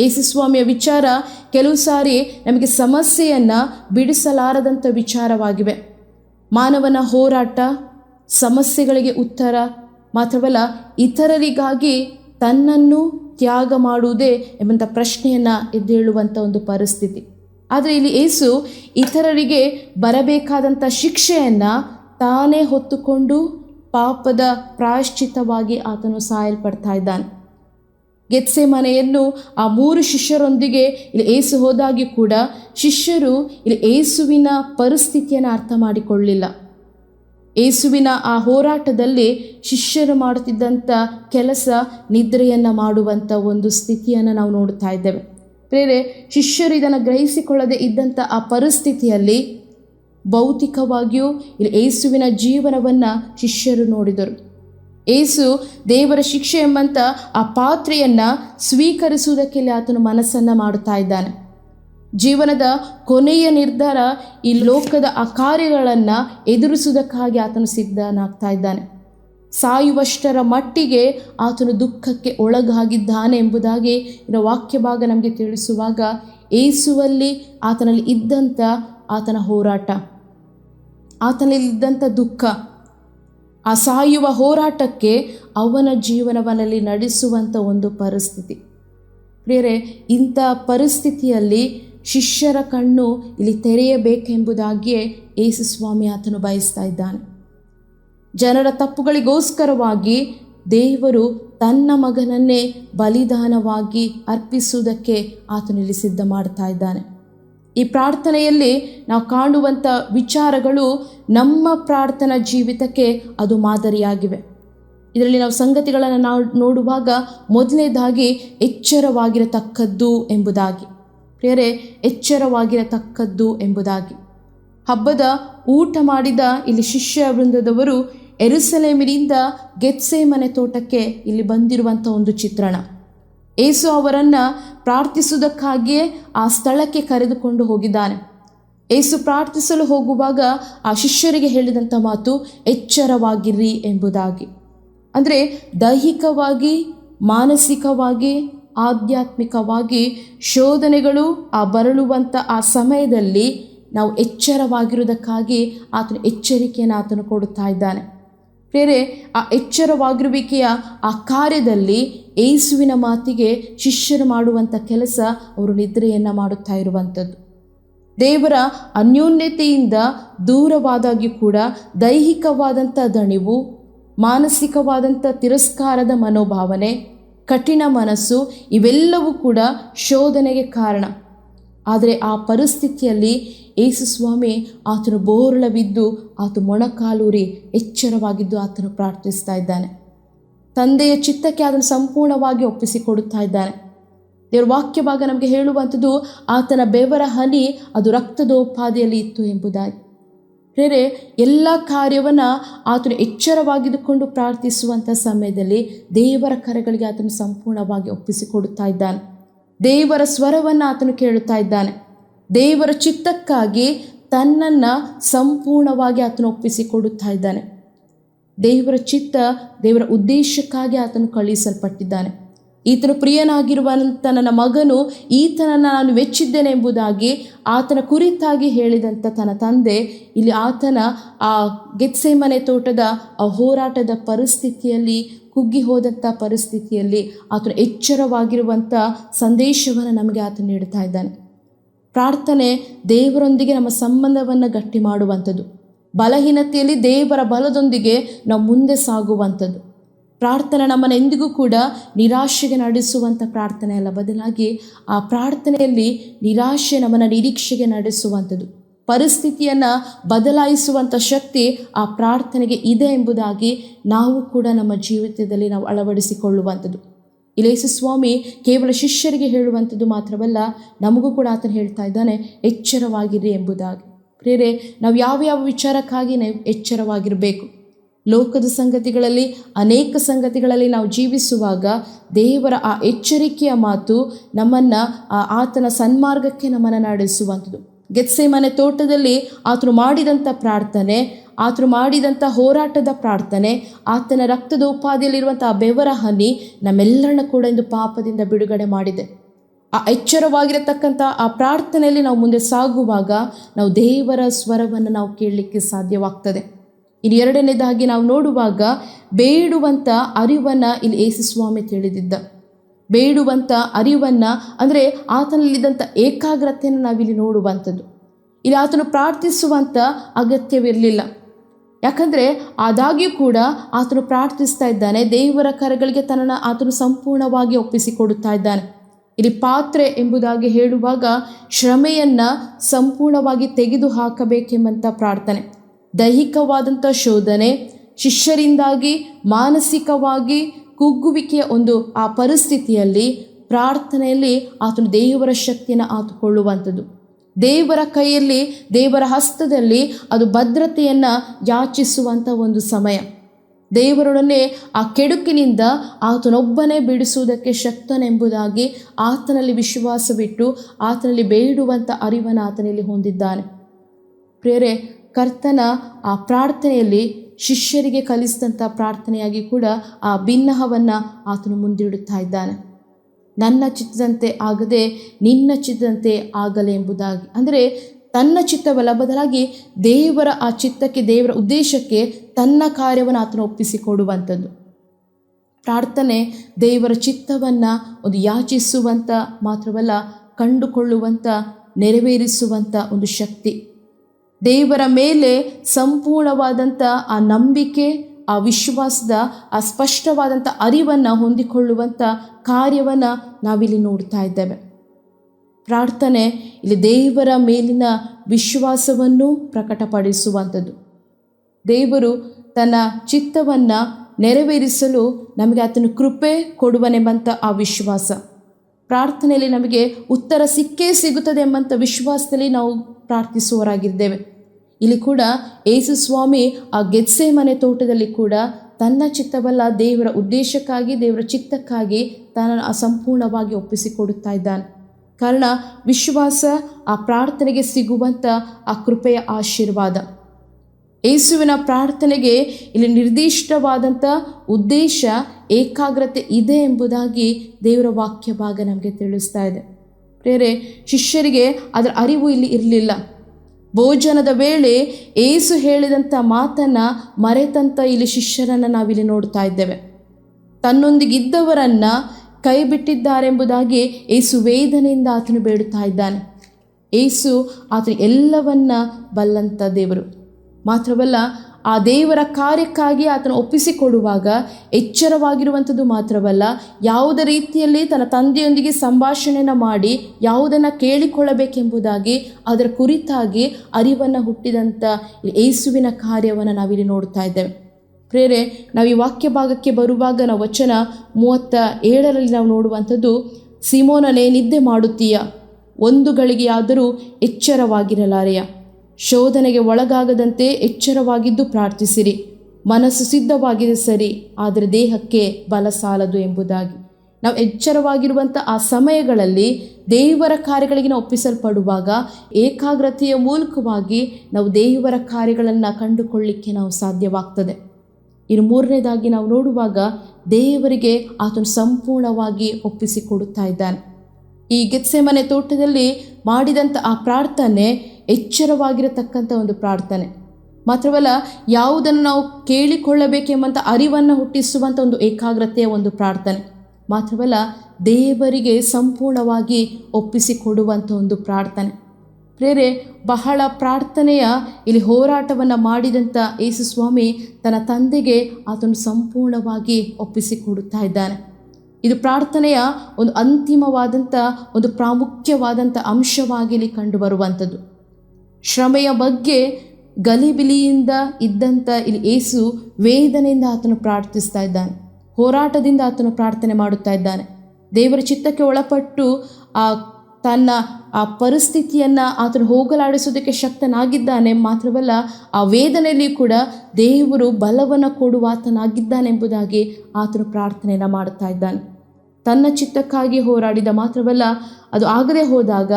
ಯೇಸುಸ್ವಾಮಿಯ ವಿಚಾರ ಕೆಲವು ಸಾರಿ ನಮಗೆ ಸಮಸ್ಯೆಯನ್ನು ಬಿಡಿಸಲಾರದಂಥ ವಿಚಾರವಾಗಿವೆ. ಮಾನವನ ಹೋರಾಟ, ಸಮಸ್ಯೆಗಳಿಗೆ ಉತ್ತರ, ಮಾತ್ರವಲ್ಲ ಇತರರಿಗಾಗಿ ತನ್ನನ್ನು ತ್ಯಾಗ ಮಾಡುವುದೇ ಎಂಬಂಥ ಪ್ರಶ್ನೆಯನ್ನು ಎದ್ದೇಳುವಂಥ ಒಂದು ಪರಿಸ್ಥಿತಿ. ಆದರೆ ಇಲ್ಲಿ ಏಸು ಇತರರಿಗೆ ಬರಬೇಕಾದಂಥ ಶಿಕ್ಷೆಯನ್ನು ತಾನೇ ಹೊತ್ತುಕೊಂಡು ಪಾಪದ ಪ್ರಾಯಶ್ಚಿತವಾಗಿ ಆತನು ಸಾಯಲ್ಪಡ್ತಾ ಇದ್ದಾನೆ. ಗೆತ್ಸೆ ಮನೆಯನ್ನು ಆ ಮೂರು ಶಿಷ್ಯರೊಂದಿಗೆ ಇಲ್ಲಿ ಏಸು ಹೋದಾಗಿ ಕೂಡ ಶಿಷ್ಯರು ಇಲ್ಲಿ ಏಸುವಿನ ಪರಿಸ್ಥಿತಿಯನ್ನು ಅರ್ಥ ಮಾಡಿಕೊಳ್ಳಿಲ್ಲ. ಏಸುವಿನ ಆ ಹೋರಾಟದಲ್ಲಿ ಶಿಷ್ಯರು ಮಾಡುತ್ತಿದ್ದಂಥ ಕೆಲಸ ನಿದ್ರೆಯನ್ನು ಮಾಡುವಂಥ ಒಂದು ಸ್ಥಿತಿಯನ್ನು ನಾವು ನೋಡ್ತಾ ಇದ್ದೇವೆ. ಬೇರೆ ಶಿಷ್ಯರು ಇದನ್ನು ಗ್ರಹಿಸಿಕೊಳ್ಳದೆ ಇದ್ದಂಥ ಆ ಪರಿಸ್ಥಿತಿಯಲ್ಲಿ ಭೌತಿಕವಾಗಿಯೂ ಇಲ್ಲಿ ಏಸುವಿನ ಜೀವನವನ್ನು ಶಿಷ್ಯರು ನೋಡಿದರು. ಏಸು ದೇವರ ಶಿಕ್ಷೆ ಎಂಬಂಥ ಆ ಪಾತ್ರೆಯನ್ನು ಸ್ವೀಕರಿಸುವುದಕ್ಕೆ ಇಲ್ಲಿ ಆತನು ಮನಸ್ಸನ್ನು ಮಾಡುತ್ತಾ ಇದ್ದಾನೆ. ಜೀವನದ ಕೊನೆಯ ನಿರ್ಧಾರ ಈ ಲೋಕದ ಆ ಕಾರ್ಯಗಳನ್ನು ಎದುರಿಸುವುದಕ್ಕಾಗಿ ಆತನು ಸಿದ್ಧನಾಗ್ತಾ ಇದ್ದಾನೆ. ಸಾಯುವಷ್ಟರ ಮಟ್ಟಿಗೆ ಆತನು ದುಃಖಕ್ಕೆ ಒಳಗಾಗಿದ್ದಾನೆ ಎಂಬುದಾಗಿ ಇನ್ನು ವಾಕ್ಯ ಭಾಗ ನಮಗೆ ತಿಳಿಸುವಾಗ ಏಸುವಲ್ಲಿ ಆತನಲ್ಲಿ ಇದ್ದಂಥ ಆತನ ಹೋರಾಟ ಆತನಲ್ಲಿದ್ದಂಥ ದುಃಖ ಆ ಸಾಯುವ ಹೋರಾಟಕ್ಕೆ ಅವನ ಜೀವನವನಲ್ಲಿ ನಡೆಸುವಂಥ ಒಂದು ಪರಿಸ್ಥಿತಿ. ಪ್ರಿಯರೇ, ಇಂಥ ಪರಿಸ್ಥಿತಿಯಲ್ಲಿ ಶಿಷ್ಯರ ಕಣ್ಣು ಇಲ್ಲಿ ತೆರೆಯಬೇಕೆಂಬುದಾಗಿಯೇ ಯೇಸು ಸ್ವಾಮಿ ಆತನು ಬಯಸ್ತಾ ಇದ್ದಾನೆ. ಜನರ ತಪ್ಪುಗಳಿಗೋಸ್ಕರವಾಗಿ ದೇವರು ತನ್ನ ಮಗನನ್ನೇ ಬಲಿದಾನವಾಗಿ ಅರ್ಪಿಸುವುದಕ್ಕೆ ಆತನಲ್ಲಿ ಸಿದ್ಧ ಮಾಡ್ತಾ ಇದ್ದಾನೆ. ಈ ಪ್ರಾರ್ಥನೆಯಲ್ಲಿ ನಾವು ಕಾಣುವಂಥ ವಿಚಾರಗಳು ನಮ್ಮ ಪ್ರಾರ್ಥನಾ ಜೀವಿತಕ್ಕೆ ಅದು ಮಾದರಿಯಾಗಿವೆ. ಇದರಲ್ಲಿ ನಾವು ಸಂಗತಿಗಳನ್ನು ನಾವು ನೋಡುವಾಗ ಮೊದಲನೇದಾಗಿ ಎಚ್ಚರವಾಗಿರತಕ್ಕದ್ದು ಎಂಬುದಾಗಿ. ಪ್ರಿಯರೇ, ಎಚ್ಚರವಾಗಿರತಕ್ಕದ್ದು ಎಂಬುದಾಗಿ. ಹಬ್ಬದ ಊಟ ಮಾಡಿದ ಇಲ್ಲಿ ಶಿಷ್ಯ ವೃಂದದವರು ಎರುಸಲೇಮಿನಿಂದ ಗೆತ್ಸೆ ಮನೆ ತೋಟಕ್ಕೆ ಇಲ್ಲಿ ಬಂದಿರುವಂಥ ಒಂದು ಚಿತ್ರಣ. ಏಸು ಅವರನ್ನು ಪ್ರಾರ್ಥಿಸುವುದಕ್ಕಾಗಿಯೇ ಆ ಸ್ಥಳಕ್ಕೆ ಕರೆದುಕೊಂಡು ಹೋಗಿದ್ದಾನೆ. ಏಸು ಪ್ರಾರ್ಥಿಸಲು ಹೋಗುವಾಗ ಆ ಶಿಷ್ಯರಿಗೆ ಹೇಳಿದಂಥ ಮಾತು ಎಚ್ಚರವಾಗಿರ್ರಿ ಎಂಬುದಾಗಿ. ಅಂದರೆ ದೈಹಿಕವಾಗಿ, ಮಾನಸಿಕವಾಗಿ, ಆಧ್ಯಾತ್ಮಿಕವಾಗಿ ಶೋಧನೆಗಳು ಆ ಬರಳುವಂಥ ಆ ಸಮಯದಲ್ಲಿ ನಾವು ಎಚ್ಚರವಾಗಿರುವುದಕ್ಕಾಗಿ ಆತನು ಎಚ್ಚರಿಕೆಯನ್ನು ಆತನು ಕೊಡುತ್ತಾ ಇದ್ದಾನೆ. ಬೇರೆ ಆ ಎಚ್ಚರವಾಗಿರುವಿಕೆಯ ಆ ಕಾರ್ಯದಲ್ಲಿ ಏಸುವಿನ ಮಾತಿಗೆ ಶಿಷ್ಯರು ಮಾಡುವಂಥ ಕೆಲಸ ಅವರು ನಿದ್ರೆಯನ್ನು ಮಾಡುತ್ತಾ ಇರುವಂಥದ್ದು. ದೇವರ ಅನ್ಯೋನ್ಯತೆಯಿಂದ ದೂರವಾದಾಗಿ ಕೂಡ ದೈಹಿಕವಾದಂಥ ದಣಿವು, ಮಾನಸಿಕವಾದಂಥ ತಿರಸ್ಕಾರದ ಮನೋಭಾವನೆ, ಕಠಿಣ ಮನಸ್ಸು ಇವೆಲ್ಲವೂ ಕೂಡ ಶೋಧನೆಗೆ ಕಾರಣ. ಆದರೆ ಆ ಪರಿಸ್ಥಿತಿಯಲ್ಲಿ ಯೇಸು ಸ್ವಾಮಿ ಆತನ ಬಿದ್ದು ಆತ ಮೊಣಕಾಲೂರಿ ಎಚ್ಚರವಾಗಿದ್ದು ಆತನು ಪ್ರಾರ್ಥಿಸ್ತಾ ಇದ್ದಾನೆ. ತಂದೆಯ ಚಿತ್ತಕ್ಕೆ ಅದನ್ನು ಸಂಪೂರ್ಣವಾಗಿ ಒಪ್ಪಿಸಿಕೊಡುತ್ತಾ ಇದ್ದಾನೆ. ದೇವರ ವಾಕ್ಯ ಭಾಗ ನಮಗೆ ಹೇಳುವಂಥದ್ದು ಆತನ ಬೆವರ ಹನಿ ಅದು ರಕ್ತದೋಪಾದಿಯಲ್ಲಿ ಇತ್ತು ಎಂಬುದಾಗಿ. ಬೇರೆ ಎಲ್ಲ ಕಾರ್ಯವನ್ನು ಆತನು ಎಚ್ಚರವಾಗಿದ್ದುಕೊಂಡು ಪ್ರಾರ್ಥಿಸುವಂಥ ಸಮಯದಲ್ಲಿ ದೇವರ ಕರೆಗಳಿಗೆ ಆತನು ಸಂಪೂರ್ಣವಾಗಿ ಒಪ್ಪಿಸಿಕೊಡುತ್ತಾ ಇದ್ದಾನೆ. ದೇವರ ಸ್ವರವನ್ನು ಆತನು ಕೇಳುತ್ತಾ ಇದ್ದಾನೆ. ದೇವರ ಚಿತ್ತಕ್ಕಾಗಿ ತನ್ನನ್ನು ಸಂಪೂರ್ಣವಾಗಿ ಆತನು ಒಪ್ಪಿಸಿಕೊಡುತ್ತಾ ಇದ್ದಾನೆ. ದೇವರ ಚಿತ್ತ ದೇವರ ಉದ್ದೇಶಕ್ಕಾಗಿ ಆತನು ಕಳುಹಿಸಲ್ಪಟ್ಟಿದ್ದಾನೆ. ಈತನು ಪ್ರಿಯನಾಗಿರುವಂಥ ನನ್ನ ಮಗನು ಈತನನ್ನು ನಾನು ಮೆಚ್ಚಿದ್ದೇನೆ ಎಂಬುದಾಗಿ ಆತನ ಕುರಿತಾಗಿ ಹೇಳಿದಂಥ ತನ್ನ ತಂದೆ, ಇಲ್ಲಿ ಆತನ ಆ ಗೆತ್ಸೆಮನೆ ತೋಟದ ಆ ಹೋರಾಟದ ಪರಿಸ್ಥಿತಿಯಲ್ಲಿ, ಕುಗ್ಗಿ ಹೋದಂಥ ಪರಿಸ್ಥಿತಿಯಲ್ಲಿ ಆತನು ಎಚ್ಚರವಾಗಿರುವಂಥ ಸಂದೇಶವನ್ನು ನಮಗೆ ಆತ ನೀಡ್ತಾ ಇದ್ದಾನೆ. ಪ್ರಾರ್ಥನೆ ದೇವರೊಂದಿಗೆ ನಮ್ಮ ಸಂಬಂಧವನ್ನು ಗಟ್ಟಿ ಮಾಡುವಂಥದ್ದು. ಬಲಹೀನತೆಯಲ್ಲಿ ದೇವರ ಬಲದೊಂದಿಗೆ ನಾವು ಮುಂದೆ ಸಾಗುವಂಥದ್ದು. ಪ್ರಾರ್ಥನೆ ನಮ್ಮನ್ನು ಎಂದಿಗೂ ಕೂಡ ನಿರಾಶೆಗೆ ನಡೆಸುವಂಥ ಪ್ರಾರ್ಥನೆ ಅಲ್ಲ. ಬದಲಾಗಿ ಆ ಪ್ರಾರ್ಥನೆಯಲ್ಲಿ ನಿರಾಶೆ ನಮ್ಮನ್ನು ನಿರೀಕ್ಷೆಗೆ ನಡೆಸುವಂಥದ್ದು. ಪರಿಸ್ಥಿತಿಯನ್ನು ಬದಲಾಯಿಸುವಂಥ ಶಕ್ತಿ ಆ ಪ್ರಾರ್ಥನೆಗೆ ಇದೆ ಎಂಬುದಾಗಿ ನಾವು ಕೂಡ ನಮ್ಮ ಜೀವಿತದಲ್ಲಿ ನಾವು ಅಳವಡಿಸಿಕೊಳ್ಳುವಂಥದ್ದು. ಇಲೇಸು ಸ್ವಾಮಿ ಕೇವಲ ಶಿಷ್ಯರಿಗೆ ಹೇಳುವಂಥದ್ದು ಮಾತ್ರವಲ್ಲ, ನಮಗೂ ಕೂಡ ಆತನು ಹೇಳ್ತಾ ಇದ್ದಾನೆ, ಎಚ್ಚರವಾಗಿರಿ ಎಂಬುದಾಗಿ. ಪ್ರೇರೆ ನಾವು ಯಾವ ಯಾವ ವಿಚಾರಕ್ಕಾಗಿ ನಾವು ಎಚ್ಚರವಾಗಿರಬೇಕು? ಲೋಕದ ಸಂಗತಿಗಳಲ್ಲಿ, ಅನೇಕ ಸಂಗತಿಗಳಲ್ಲಿ ನಾವು ಜೀವಿಸುವಾಗ ದೇವರ ಆ ಎಚ್ಚರಿಕೆಯ ಮಾತು ನಮ್ಮನ್ನು ಆತನ ಸನ್ಮಾರ್ಗಕ್ಕೆ ನಮ್ಮನ್ನು ನಡೆಸುವಂಥದ್ದು. ಗೆತ್ಸೆ ಮನೆ ತೋಟದಲ್ಲಿ ಆತನು ಮಾಡಿದಂಥ ಪ್ರಾರ್ಥನೆ ಆತರು ಮಾಡಿದಂಥ ಹೋರಾಟದ ಪ್ರಾರ್ಥನೆ, ಆತನ ರಕ್ತದ ಉಪಾದಿಯಲ್ಲಿರುವಂಥ ಬೆವರ ಹನಿ ನಮ್ಮೆಲ್ಲರನ್ನ ಕೂಡ ಇಂದು ಪಾಪದಿಂದ ಬಿಡುಗಡೆ ಮಾಡಿದೆ. ಆ ಎಚ್ಚರವಾಗಿರತಕ್ಕಂಥ ಆ ಪ್ರಾರ್ಥನೆಯಲ್ಲಿ ನಾವು ಮುಂದೆ ಸಾಗುವಾಗ ನಾವು ದೇವರ ಸ್ವರವನ್ನು ನಾವು ಕೇಳಲಿಕ್ಕೆ ಸಾಧ್ಯವಾಗ್ತದೆ. ಇನ್ನು ಎರಡನೇದಾಗಿ ನಾವು ನೋಡುವಾಗ ಬೇಡುವಂಥ ಅರಿವನ್ನು ಇಲ್ಲಿ ಏಸು ಸ್ವಾಮಿ ತಿಳಿದಿದ್ದ. ಬೇಡುವಂಥ ಅರಿವನ್ನು ಅಂದರೆ ಆತನಲ್ಲಿದ್ದಂಥ ಏಕಾಗ್ರತೆಯನ್ನು ನಾವಿಲ್ಲಿ ನೋಡುವಂಥದ್ದು. ಇಲ್ಲಿ ಆತನು ಪ್ರಾರ್ಥಿಸುವಂಥ ಅಗತ್ಯವಿರಲಿಲ್ಲ. ಯಾಕಂದರೆ ಆದಾಗ್ಯೂ ಕೂಡ ಆತನು ಪ್ರಾರ್ಥಿಸ್ತಾ ಇದ್ದಾನೆ, ದೇವರ ಕರಗಳಿಗೆ ತನ್ನನ್ನು ಆತನು ಸಂಪೂರ್ಣವಾಗಿ ಒಪ್ಪಿಸಿಕೊಡುತ್ತಾ ಇದ್ದಾನೆ. ಇಲ್ಲಿ ಪಾತ್ರೆ ಎಂಬುದಾಗಿ ಹೇಳುವಾಗ ಶ್ರಮೆಯನ್ನು ಸಂಪೂರ್ಣವಾಗಿ ತೆಗೆದು ಹಾಕಬೇಕೆಂಬಂಥ ಪ್ರಾರ್ಥನೆ. ದೈಹಿಕವಾದಂಥ ಶೋಧನೆ, ಶಿಷ್ಯರಿಂದಾಗಿ ಮಾನಸಿಕವಾಗಿ ಕುಗ್ಗುವಿಕೆಯ ಒಂದು ಆ ಪರಿಸ್ಥಿತಿಯಲ್ಲಿ ಪ್ರಾರ್ಥನೆಯಲ್ಲಿ ಆತನು ದೇವರ ಶಕ್ತಿಯನ್ನು ಆತುಕೊಳ್ಳುವಂಥದ್ದು. ದೇವರ ಕೈಯಲ್ಲಿ, ದೇವರ ಹಸ್ತದಲ್ಲಿ ಅದು ಭದ್ರತೆಯನ್ನು ಯಾಚಿಸುವಂಥ ಒಂದು ಸಮಯ. ದೇವರೊಡನೆ ಆ ಕೆಡುಕಿನಿಂದ ಆತನೊಬ್ಬನೇ ಬಿಡಿಸುವುದಕ್ಕೆ ಶಕ್ತನೆಂಬುದಾಗಿ ಆತನಲ್ಲಿ ವಿಶ್ವಾಸವಿಟ್ಟು, ಆತನಲ್ಲಿ ಬೇಡುವಂಥ ಅರಿವನ್ನು ಆತನಲ್ಲಿ ಹೊಂದಿದ್ದಾನೆ. ಪ್ರೇರೆ ಕರ್ತನ ಆ ಪ್ರಾರ್ಥನೆಯಲ್ಲಿ ಶಿಷ್ಯರಿಗೆ ಕಲಿಸಿದಂಥ ಪ್ರಾರ್ಥನೆಯಾಗಿ ಕೂಡ ಆ ಭಿನ್ನಹವನ್ನು ಆತನು ಮುಂದಿಡುತ್ತಾ ಇದ್ದಾನೆ. ನನ್ನ ಚಿತ್ತದಂತೆ ಆಗದೆ ನಿನ್ನ ಚಿತ್ತದಂತೆ ಆಗಲೆ ಎಂಬುದಾಗಿ. ಅಂದರೆ ತನ್ನ ಚಿತ್ತವಲ್ಲ, ಬದಲಾಗಿ ದೇವರ ಆ ಚಿತ್ತಕ್ಕೆ, ದೇವರ ಉದ್ದೇಶಕ್ಕೆ ತನ್ನ ಕಾರ್ಯವನ್ನು ಆತನು ಒಪ್ಪಿಸಿಕೊಡುವಂಥದ್ದು. ಪ್ರಾರ್ಥನೆ ದೇವರ ಚಿತ್ತವನ್ನು ಒಂದು ಯಾಚಿಸುವಂಥ ಮಾತ್ರವಲ್ಲ ಕಂಡುಕೊಳ್ಳುವಂಥ ನೆರವೇರಿಸುವಂಥ ಒಂದು ಶಕ್ತಿ. ದೇವರ ಮೇಲೆ ಸಂಪೂರ್ಣವಾದಂಥ ಆ ನಂಬಿಕೆ, ಆ ವಿಶ್ವಾಸದ, ಆ ಸ್ಪಷ್ಟವಾದಂಥ ಅರಿವನ್ನು ಹೊಂದಿಕೊಳ್ಳುವಂಥ ಕಾರ್ಯವನ್ನು ನಾವಿಲ್ಲಿ ನೋಡ್ತಾ ಇದ್ದೇವೆ. ಪ್ರಾರ್ಥನೆ ಇಲ್ಲಿ ದೇವರ ಮೇಲಿನ ವಿಶ್ವಾಸವನ್ನು ಪ್ರಕಟಪಡಿಸುವಂಥದ್ದು. ದೇವರು ತನ್ನ ಚಿತ್ತವನ್ನು ನೆರವೇರಿಸಲು ನಮಗೆ ಆತನ ಕೃಪೆ ಕೊಡುವನೆಂಬಂಥ ಆ ವಿಶ್ವಾಸ. ಪ್ರಾರ್ಥನೆಯಲ್ಲಿ ನಮಗೆ ಉತ್ತರ ಸಿಕ್ಕೇ ಸಿಗುತ್ತದೆ ಎಂಬಂಥ ವಿಶ್ವಾಸದಲ್ಲಿ ನಾವು ಪ್ರಾರ್ಥಿಸುವವರಾಗಿದ್ದೇವೆ. ಇಲ್ಲಿ ಕೂಡ ಏಸು ಸ್ವಾಮಿ ಆ ಗೆದ್ಸೆ ಮನೆ ತೋಟದಲ್ಲಿ ಕೂಡ ತನ್ನ ಚಿತ್ತವಲ್ಲ ದೇವರ ಉದ್ದೇಶಕ್ಕಾಗಿ, ದೇವರ ಚಿತ್ತಕ್ಕಾಗಿ ತನ್ನನ್ನು ಅಸಂಪೂರ್ಣವಾಗಿ ಒಪ್ಪಿಸಿಕೊಡುತ್ತಾ ಇದ್ದಾನೆ. ಕಾರಣ ವಿಶ್ವಾಸ, ಆ ಪ್ರಾರ್ಥನೆಗೆ ಸಿಗುವಂಥ ಆ ಕೃಪೆಯ ಆಶೀರ್ವಾದ. ಯೇಸುವಿನ ಪ್ರಾರ್ಥನೆಗೆ ಇಲ್ಲಿ ನಿರ್ದಿಷ್ಟವಾದಂಥ ಉದ್ದೇಶ, ಏಕಾಗ್ರತೆ ಇದೆ ಎಂಬುದಾಗಿ ದೇವರ ವಾಕ್ಯ ಭಾಗ ನಮಗೆ ತಿಳಿಸ್ತಾ ಇದೆ. ಪ್ರೇರೆ ಶಿಷ್ಯರಿಗೆ ಅದರ ಅರಿವು ಇಲ್ಲಿ ಇರಲಿಲ್ಲ. ಭೋಜನದ ವೇಳೆ ಏಸು ಹೇಳಿದಂಥ ಮಾತನ್ನು ಮರೆತಂಥ ಇಲ್ಲಿ ಶಿಷ್ಯರನ್ನು ನಾವಿಲ್ಲಿ ನೋಡ್ತಾ ಇದ್ದೇವೆ. ತನ್ನೊಂದಿಗಿದ್ದವರನ್ನು ಕೈ ಬಿಟ್ಟಿದ್ದಾರೆಂಬುದಾಗಿ ಏಸು ವೇದನೆಯಿಂದ ಆತನು ಬೇಡುತ್ತಾ ಇದ್ದಾನೆ. ಏಸು ಆತನು ಎಲ್ಲವನ್ನ ಬಲ್ಲಂಥ ದೇವರು. ಮಾತ್ರವಲ್ಲ, ಆ ದೇವರ ಕಾರ್ಯಕ್ಕಾಗಿ ಆತನ ಒಪ್ಪಿಸಿಕೊಡುವಾಗ ಎಚ್ಚರವಾಗಿರುವಂಥದ್ದು ಮಾತ್ರವಲ್ಲ, ಯಾವುದೇ ರೀತಿಯಲ್ಲಿ ತನ್ನ ತಂದೆಯೊಂದಿಗೆ ಸಂಭಾಷಣೆಯನ್ನು ಮಾಡಿ ಯಾವುದನ್ನು ಕೇಳಿಕೊಳ್ಳಬೇಕೆಂಬುದಾಗಿ ಅದರ ಕುರಿತಾಗಿ ಅರಿವನ್ನು ಹುಟ್ಟಿದಂಥ ಏಸುವಿನ ಕಾರ್ಯವನ್ನು ನಾವಿಲ್ಲಿ ನೋಡ್ತಾ ಇದ್ದೇವೆ. ಪ್ರೇರೆ ನಾವು ಈ ವಾಕ್ಯ ಭಾಗಕ್ಕೆ ಬರುವಾಗ ನಾವು ವಚನ ಮೂವತ್ತ ಏಳರಲ್ಲಿ ನಾವು ನೋಡುವಂಥದ್ದು, ಸಿಮೋನನೇ, ನಿದ್ದೆ ಮಾಡುತ್ತೀಯ? ಒಂದು ಗಳಿಗೆಯಾದರೂ ಎಚ್ಚರವಾಗಿರಲಾರೆಯ? ಶೋಧನೆಗೆ ಒಳಗಾಗದಂತೆ ಎಚ್ಚರವಾಗಿದ್ದು ಪ್ರಾರ್ಥಿಸಿರಿ. ಮನಸ್ಸು ಸಿದ್ಧವಾಗಿದೆ ಸರಿ, ಆದರೆ ದೇಹಕ್ಕೆ ಬಲ ಸಾಲದು ಎಂಬುದಾಗಿ. ನಾವು ಎಚ್ಚರವಾಗಿರುವಂಥ ಆ ಸಮಯಗಳಲ್ಲಿ ದೇವರ ಕಾರ್ಯಗಳಿಗೆ ನಾವು ಒಪ್ಪಿಸಲ್ಪಡುವಾಗ ಏಕಾಗ್ರತೆಯ ಮೂಲಕವಾಗಿ ನಾವು ದೇವರ ಕಾರ್ಯಗಳನ್ನು ಕಂಡುಕೊಳ್ಳಿಕ್ಕೆ ನಾವು ಸಾಧ್ಯವಾಗ್ತದೆ. ಇನ್ನು ಮೂರನೇದಾಗಿ ನಾವು ನೋಡುವಾಗ ದೇವರಿಗೆ ಆತನು ಸಂಪೂರ್ಣವಾಗಿ ಒಪ್ಪಿಸಿಕೊಡುತ್ತಾ ಇದ್ದಾನೆ. ಈ ಗೆತ್ಸೆಮನೆ ತೋಟದಲ್ಲಿ ಮಾಡಿದಂಥ ಆ ಪ್ರಾರ್ಥನೆ ಎಚ್ಚರವಾಗಿರತಕ್ಕಂಥ ಒಂದು ಪ್ರಾರ್ಥನೆ. ಮಾತ್ರವಲ್ಲ, ಯಾವುದನ್ನು ನಾವು ಕೇಳಿಕೊಳ್ಳಬೇಕೆಂಬಂಥ ಅರಿವನ್ನು ಹುಟ್ಟಿಸುವಂಥ ಒಂದು ಏಕಾಗ್ರತೆಯ ಒಂದು ಪ್ರಾರ್ಥನೆ. ಮಾತ್ರವಲ್ಲ, ದೇವರಿಗೆ ಸಂಪೂರ್ಣವಾಗಿ ಒಪ್ಪಿಸಿಕೊಡುವಂಥ ಒಂದು ಪ್ರಾರ್ಥನೆ. ಪ್ರೇರೆ, ಬಹಳ ಪ್ರಾರ್ಥನೆಯ ಇಲ್ಲಿ ಹೋರಾಟವನ್ನು ಮಾಡಿದಂಥ ಯೇಸು ಸ್ವಾಮಿ ತನ್ನ ತಂದೆಗೆ ಆತನು ಸಂಪೂರ್ಣವಾಗಿ ಒಪ್ಪಿಸಿಕೊಡುತ್ತಾ ಇದ್ದಾನೆ. ಇದು ಪ್ರಾರ್ಥನೆಯ ಒಂದು ಅಂತಿಮವಾದಂಥ, ಒಂದು ಪ್ರಾಮುಖ್ಯವಾದಂಥ ಅಂಶವಾಗಿ ಇಲ್ಲಿ ಕಂಡುಬರುವಂಥದ್ದು. ಶ್ರಮೆಯ ಬಗ್ಗೆ ಗಲಿಬಿಲಿಯಿಂದ ಇದ್ದಂಥ ಇಲ್ಲಿ ಏಸು ವೇದನೆಯಿಂದ ಆತನು ಪ್ರಾರ್ಥಿಸ್ತಾ ಇದ್ದಾನೆ. ಹೋರಾಟದಿಂದ ಆತನು ಪ್ರಾರ್ಥನೆ ಮಾಡುತ್ತಾ ಇದ್ದಾನೆ. ದೇವರ ಚಿತ್ತಕ್ಕೆ ಒಳಪಟ್ಟು ಆ ತನ್ನ ಆ ಪರಿಸ್ಥಿತಿಯನ್ನು ಆತನು ಹೋಗಲಾಡಿಸೋದಕ್ಕೆ ಶಕ್ತನಾಗಿದ್ದಾನೆ ಮಾತ್ರವಲ್ಲ, ಆ ವೇದನೆಯಲ್ಲಿ ಕೂಡ ದೇವರು ಬಲವನ್ನು ಕೊಡುವ ಆತನಾಗಿದ್ದಾನೆಂಬುದಾಗಿ ಆತನು ಪ್ರಾರ್ಥನೆಯನ್ನು ಮಾಡುತ್ತಾ ಇದ್ದಾನೆ. ತನ್ನ ಚಿತ್ತಕ್ಕಾಗಿ ಹೋರಾಡಿದ ಮಾತ್ರವಲ್ಲ, ಅದು ಆಗದೆ ಹೋದಾಗ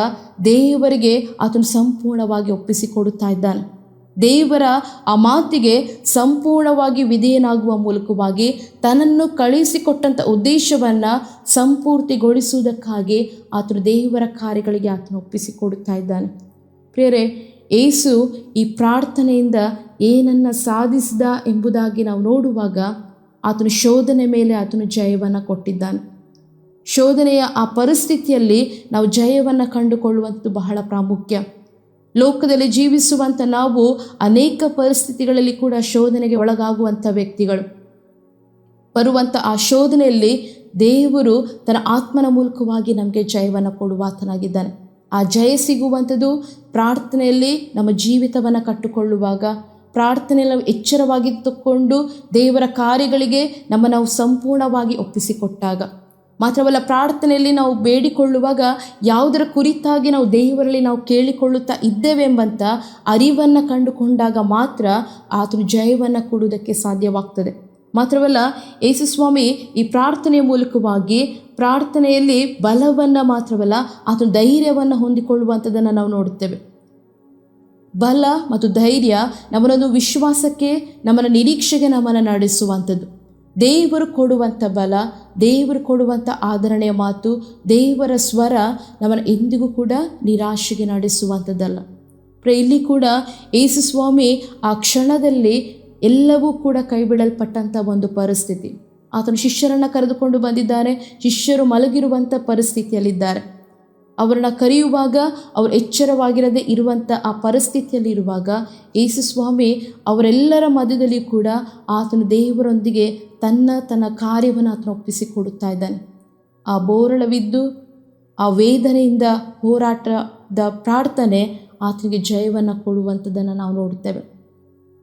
ದೇವರಿಗೆ ಆತನು ಸಂಪೂರ್ಣವಾಗಿ ಒಪ್ಪಿಸಿಕೊಡುತ್ತಾ ಇದ್ದಾನೆ. ದೇವರ ಆ ಮಾತಿಗೆ ಸಂಪೂರ್ಣವಾಗಿ ವಿಧೇಯನಾಗುವ ಮೂಲಕವಾಗಿ ತನ್ನನ್ನು ಕಳುಹಿಸಿಕೊಟ್ಟಂಥ ಉದ್ದೇಶವನ್ನು ಸಂಪೂರ್ತಿಗೊಳಿಸುವುದಕ್ಕಾಗಿ ಆತನು ದೇವರ ಕಾರ್ಯಗಳಿಗೆ ಆತನು ಒಪ್ಪಿಸಿಕೊಡುತ್ತಾ ಇದ್ದಾನೆ. ಪ್ರಿಯರೇ, ಏಸು ಈ ಪ್ರಾರ್ಥನೆಯಿಂದ ಏನನ್ನು ಸಾಧಿಸಿದ ಎಂಬುದಾಗಿ ನಾವು ನೋಡುವಾಗ ಆತನು ಶೋಧನೆ ಮೇಲೆ ಆತನು ಜಯವನ್ನು ಕೊಟ್ಟಿದ್ದಾನೆ. ಶೋಧನೆಯ ಆ ಪರಿಸ್ಥಿತಿಯಲ್ಲಿ ನಾವು ಜಯವನ್ನು ಕಂಡುಕೊಳ್ಳುವಂಥದ್ದು ಬಹಳ ಪ್ರಾಮುಖ್ಯ. ಲೋಕದಲ್ಲಿ ಜೀವಿಸುವಂಥ ನಾವು ಅನೇಕ ಪರಿಸ್ಥಿತಿಗಳಲ್ಲಿ ಕೂಡ ಶೋಧನೆಗೆ ಒಳಗಾಗುವಂಥ ವ್ಯಕ್ತಿಗಳು. ಬರುವಂಥ ಆ ಶೋಧನೆಯಲ್ಲಿ ದೇವರು ತನ್ನ ಆತ್ಮನ ಮೂಲಕವಾಗಿ ನಮಗೆ ಜಯವನ್ನು ಕೊಡುವಾತನಾಗಿದ್ದಾನೆ ಆ ಜಯ ಸಿಗುವಂಥದ್ದು ಪ್ರಾರ್ಥನೆಯಲ್ಲಿ ನಮ್ಮ ಜೀವಿತವನ್ನು ಕಟ್ಟಿಕೊಳ್ಳುವಾಗ, ಪ್ರಾರ್ಥನೆಯಲ್ಲಿ ನಾವು ಎಚ್ಚರವಾಗಿದ್ದುಕೊಂಡು ದೇವರ ಕಾರ್ಯಗಳಿಗೆ ನಮ್ಮ ನಾವು ಸಂಪೂರ್ಣವಾಗಿ ಒಪ್ಪಿಸಿಕೊಟ್ಟಾಗ. ಮಾತ್ರವಲ್ಲ ಪ್ರಾರ್ಥನೆಯಲ್ಲಿ ನಾವು ಬೇಡಿಕೊಳ್ಳುವಾಗ ಯಾವುದರ ಕುರಿತಾಗಿ ನಾವು ದೇವರಲ್ಲಿ ನಾವು ಕೇಳಿಕೊಳ್ಳುತ್ತಾ ಇದ್ದೇವೆ ಎಂಬಂಥ ಅರಿವನ್ನು ಕಂಡುಕೊಂಡಾಗ ಮಾತ್ರ ಆತನ ಜಯವನ್ನು ಕೊಡುವುದಕ್ಕೆ ಸಾಧ್ಯವಾಗ್ತದೆ. ಮಾತ್ರವಲ್ಲ ಯೇಸುಸ್ವಾಮಿ ಈ ಪ್ರಾರ್ಥನೆಯ ಮೂಲಕವಾಗಿ ಪ್ರಾರ್ಥನೆಯಲ್ಲಿ ಬಲವನ್ನು ಮಾತ್ರವಲ್ಲ ಆತನ ಧೈರ್ಯವನ್ನು ಹೊಂದಿಕೊಳ್ಳುವಂಥದ್ದನ್ನು ನಾವು ನೋಡುತ್ತೇವೆ. ಬಲ ಮತ್ತು ಧೈರ್ಯ ನಮ್ಮನ್ನೊಂದು ವಿಶ್ವಾಸಕ್ಕೆ, ನಮ್ಮನ್ನು ನಿರೀಕ್ಷೆಗೆ ನಮ್ಮನ್ನು ನಡೆಸುವಂಥದ್ದು. ದೇವರು ಕೊಡುವಂಥ ಬಲ, ದೇವರು ಕೊಡುವಂಥ ಆದರಣೆಯ ಮಾತು, ದೇವರ ಸ್ವರ ನಮ್ಮನ್ನು ಎಂದಿಗೂ ಕೂಡ ನಿರಾಶೆಗೆ ನಡೆಸುವಂಥದ್ದಲ್ಲ ಇಲ್ಲಿ ಕೂಡ ಯೇಸು ಸ್ವಾಮಿ ಆ ಕ್ಷಣದಲ್ಲಿ ಎಲ್ಲವೂ ಕೂಡ ಕೈಬಿಡಲ್ಪಟ್ಟಂಥ ಒಂದು ಪರಿಸ್ಥಿತಿ. ಆತನು ಶಿಷ್ಯರನ್ನು ಕರೆದುಕೊಂಡು ಬಂದಿದ್ದಾನೆ ಶಿಷ್ಯರು ಮಲಗಿರುವಂಥ ಪರಿಸ್ಥಿತಿಯಲ್ಲಿದ್ದಾರೆ. ಅವರನ್ನು ಕರೆಯುವಾಗ, ಅವರು ಎಚ್ಚರವಾಗಿರದೆ ಇರುವಂಥ ಆ ಪರಿಸ್ಥಿತಿಯಲ್ಲಿರುವಾಗ ಯೇಸು ಸ್ವಾಮಿ ಅವರೆಲ್ಲರ ಮಧ್ಯದಲ್ಲಿ ಕೂಡ ಆತನು ದೇವರೊಂದಿಗೆ ತನ್ನ ತನ್ನ ಕಾರ್ಯವನ್ನು ಆತನ ಒಪ್ಪಿಸಿಕೊಡುತ್ತಾ ಇದ್ದಾನೆ. ಆ ಬೋರಳವಿದ್ದು, ಆ ವೇದನೆಯಿಂದ ಹೋರಾಟದ ಪ್ರಾರ್ಥನೆ ಆತನಿಗೆ ಜಯವನ್ನು ಕೊಡುವಂಥದ್ದನ್ನು ನಾವು ನೋಡುತ್ತೇವೆ.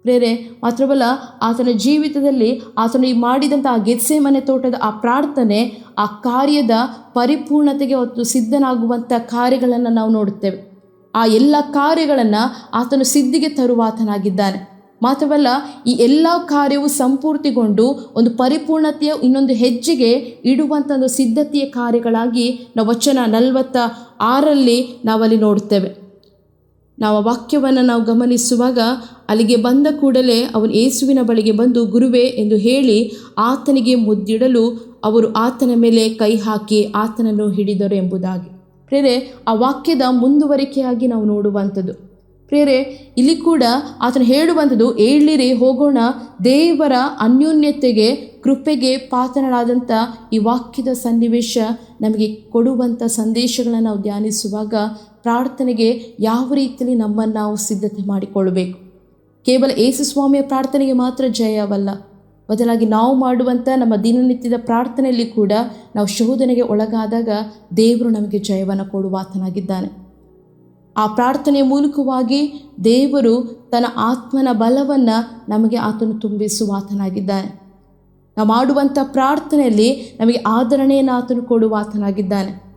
ಪ್ರೇರೆ ಮಾತ್ರವಲ್ಲ ಆತನ ಜೀವಿತದಲ್ಲಿ ಆತನು ಈ ಮಾಡಿದಂಥ ಆ ಗೆದ್ಸೆ ಮನೆ ತೋಟದ ಆ ಪ್ರಾರ್ಥನೆ, ಆ ಕಾರ್ಯದ ಪರಿಪೂರ್ಣತೆಗೆ ಹೊತ್ತು ಸಿದ್ಧನಾಗುವಂಥ ಕಾರ್ಯಗಳನ್ನು ನಾವು ನೋಡುತ್ತೇವೆ. ಆ ಎಲ್ಲ ಕಾರ್ಯಗಳನ್ನು ಆತನು ಸಿದ್ಧಿಗೆ ತರುವಾತನಾಗಿದ್ದಾನೆ. ಮಾತ್ರವಲ್ಲ ಈ ಎಲ್ಲ ಕಾರ್ಯವು ಸಂಪೂರ್ತಿಗೊಂಡು ಒಂದು ಪರಿಪೂರ್ಣತೆಯ ಇನ್ನೊಂದು ಹೆಜ್ಜೆಗೆ ಇಡುವಂಥ ಒಂದು ಸಿದ್ಧತೆಯ ಕಾರ್ಯಗಳಾಗಿ ನಾವು ವಚನ ನಲವತ್ತ ಆರಲ್ಲಿ ನಾವಲ್ಲಿ ನೋಡುತ್ತೇವೆ. ನಾವು ಆ ವಾಕ್ಯವನ್ನು ನಾವು ಗಮನಿಸುವಾಗ ಅಲ್ಲಿಗೆ ಬಂದ ಕೂಡಲೇ ಅವನು ಯೇಸುವಿನ ಬಳಿಗೆ ಬಂದು, ಗುರುವೇ ಎಂದು ಹೇಳಿ ಆತನಿಗೆ ಮುದ್ದಿಡಲು ಅವರು ಆತನ ಮೇಲೆ ಕೈ ಹಾಕಿ ಆತನನ್ನು ಹಿಡಿದರು ಎಂಬುದಾಗಿ. ಪ್ರೇರೆ ಆ ವಾಕ್ಯದ ಮುಂದುವರಿಕೆಯಾಗಿ ನಾವು ನೋಡುವಂಥದ್ದು. ಪ್ರೇರೆ ಇಲ್ಲಿ ಕೂಡ ಆತನು ಹೇಳುವಂಥದ್ದು ಏಳಿರಿ ಹೋಗೋಣ, ದೇವರ ಅನ್ಯೋನ್ಯತೆಗೆ, ಕೃಪೆಗೆ ಪಾತ್ರನಾದಂಥ ಈ ವಾಕ್ಯದ ಸನ್ನಿವೇಶ ನಮಗೆ ಕೊಡುವಂಥ ಸಂದೇಶಗಳನ್ನು ನಾವು ಧ್ಯಾನಿಸುವಾಗ ಪ್ರಾರ್ಥನೆಗೆ ಯಾವ ರೀತಿಯಲ್ಲಿ ನಮ್ಮನ್ನು ನಾವು ಸಿದ್ಧತೆ ಮಾಡಿಕೊಳ್ಳಬೇಕು. ಕೇವಲ ಯೇಸು ಸ್ವಾಮಿಯ ಪ್ರಾರ್ಥನೆಗೆ ಮಾತ್ರ ಜಯವಲ್ಲ. ಬದಲಾಗಿ ನಾವು ಮಾಡುವಂಥ ನಮ್ಮ ದಿನನಿತ್ಯದ ಪ್ರಾರ್ಥನೆಯಲ್ಲಿ ಕೂಡ ನಾವು ಶೋಧನೆಗೆ ಒಳಗಾದಾಗ ದೇವರು ನಮಗೆ ಜಯವನ್ನು ಕೊಡುವಾತನಾಗಿದ್ದಾನೆ ಆ ಪ್ರಾರ್ಥನೆ ಮೂಲಕವಾಗಿ ದೇವರು ತನ್ನ ಆತ್ಮನ ಬಲವನ್ನು ನಮಗೆ ಆತನು ತುಂಬಿಸುವಾತನಾಗಿದ್ದಾನೆ. ನಾವು ಮಾಡುವಂಥ ಪ್ರಾರ್ಥನೆಯಲ್ಲಿ ನಮಗೆ ಆದರಣೆಯನ್ನು ಆತನು ಕೊಡುವ ಆತನಾಗಿದ್ದಾನೆ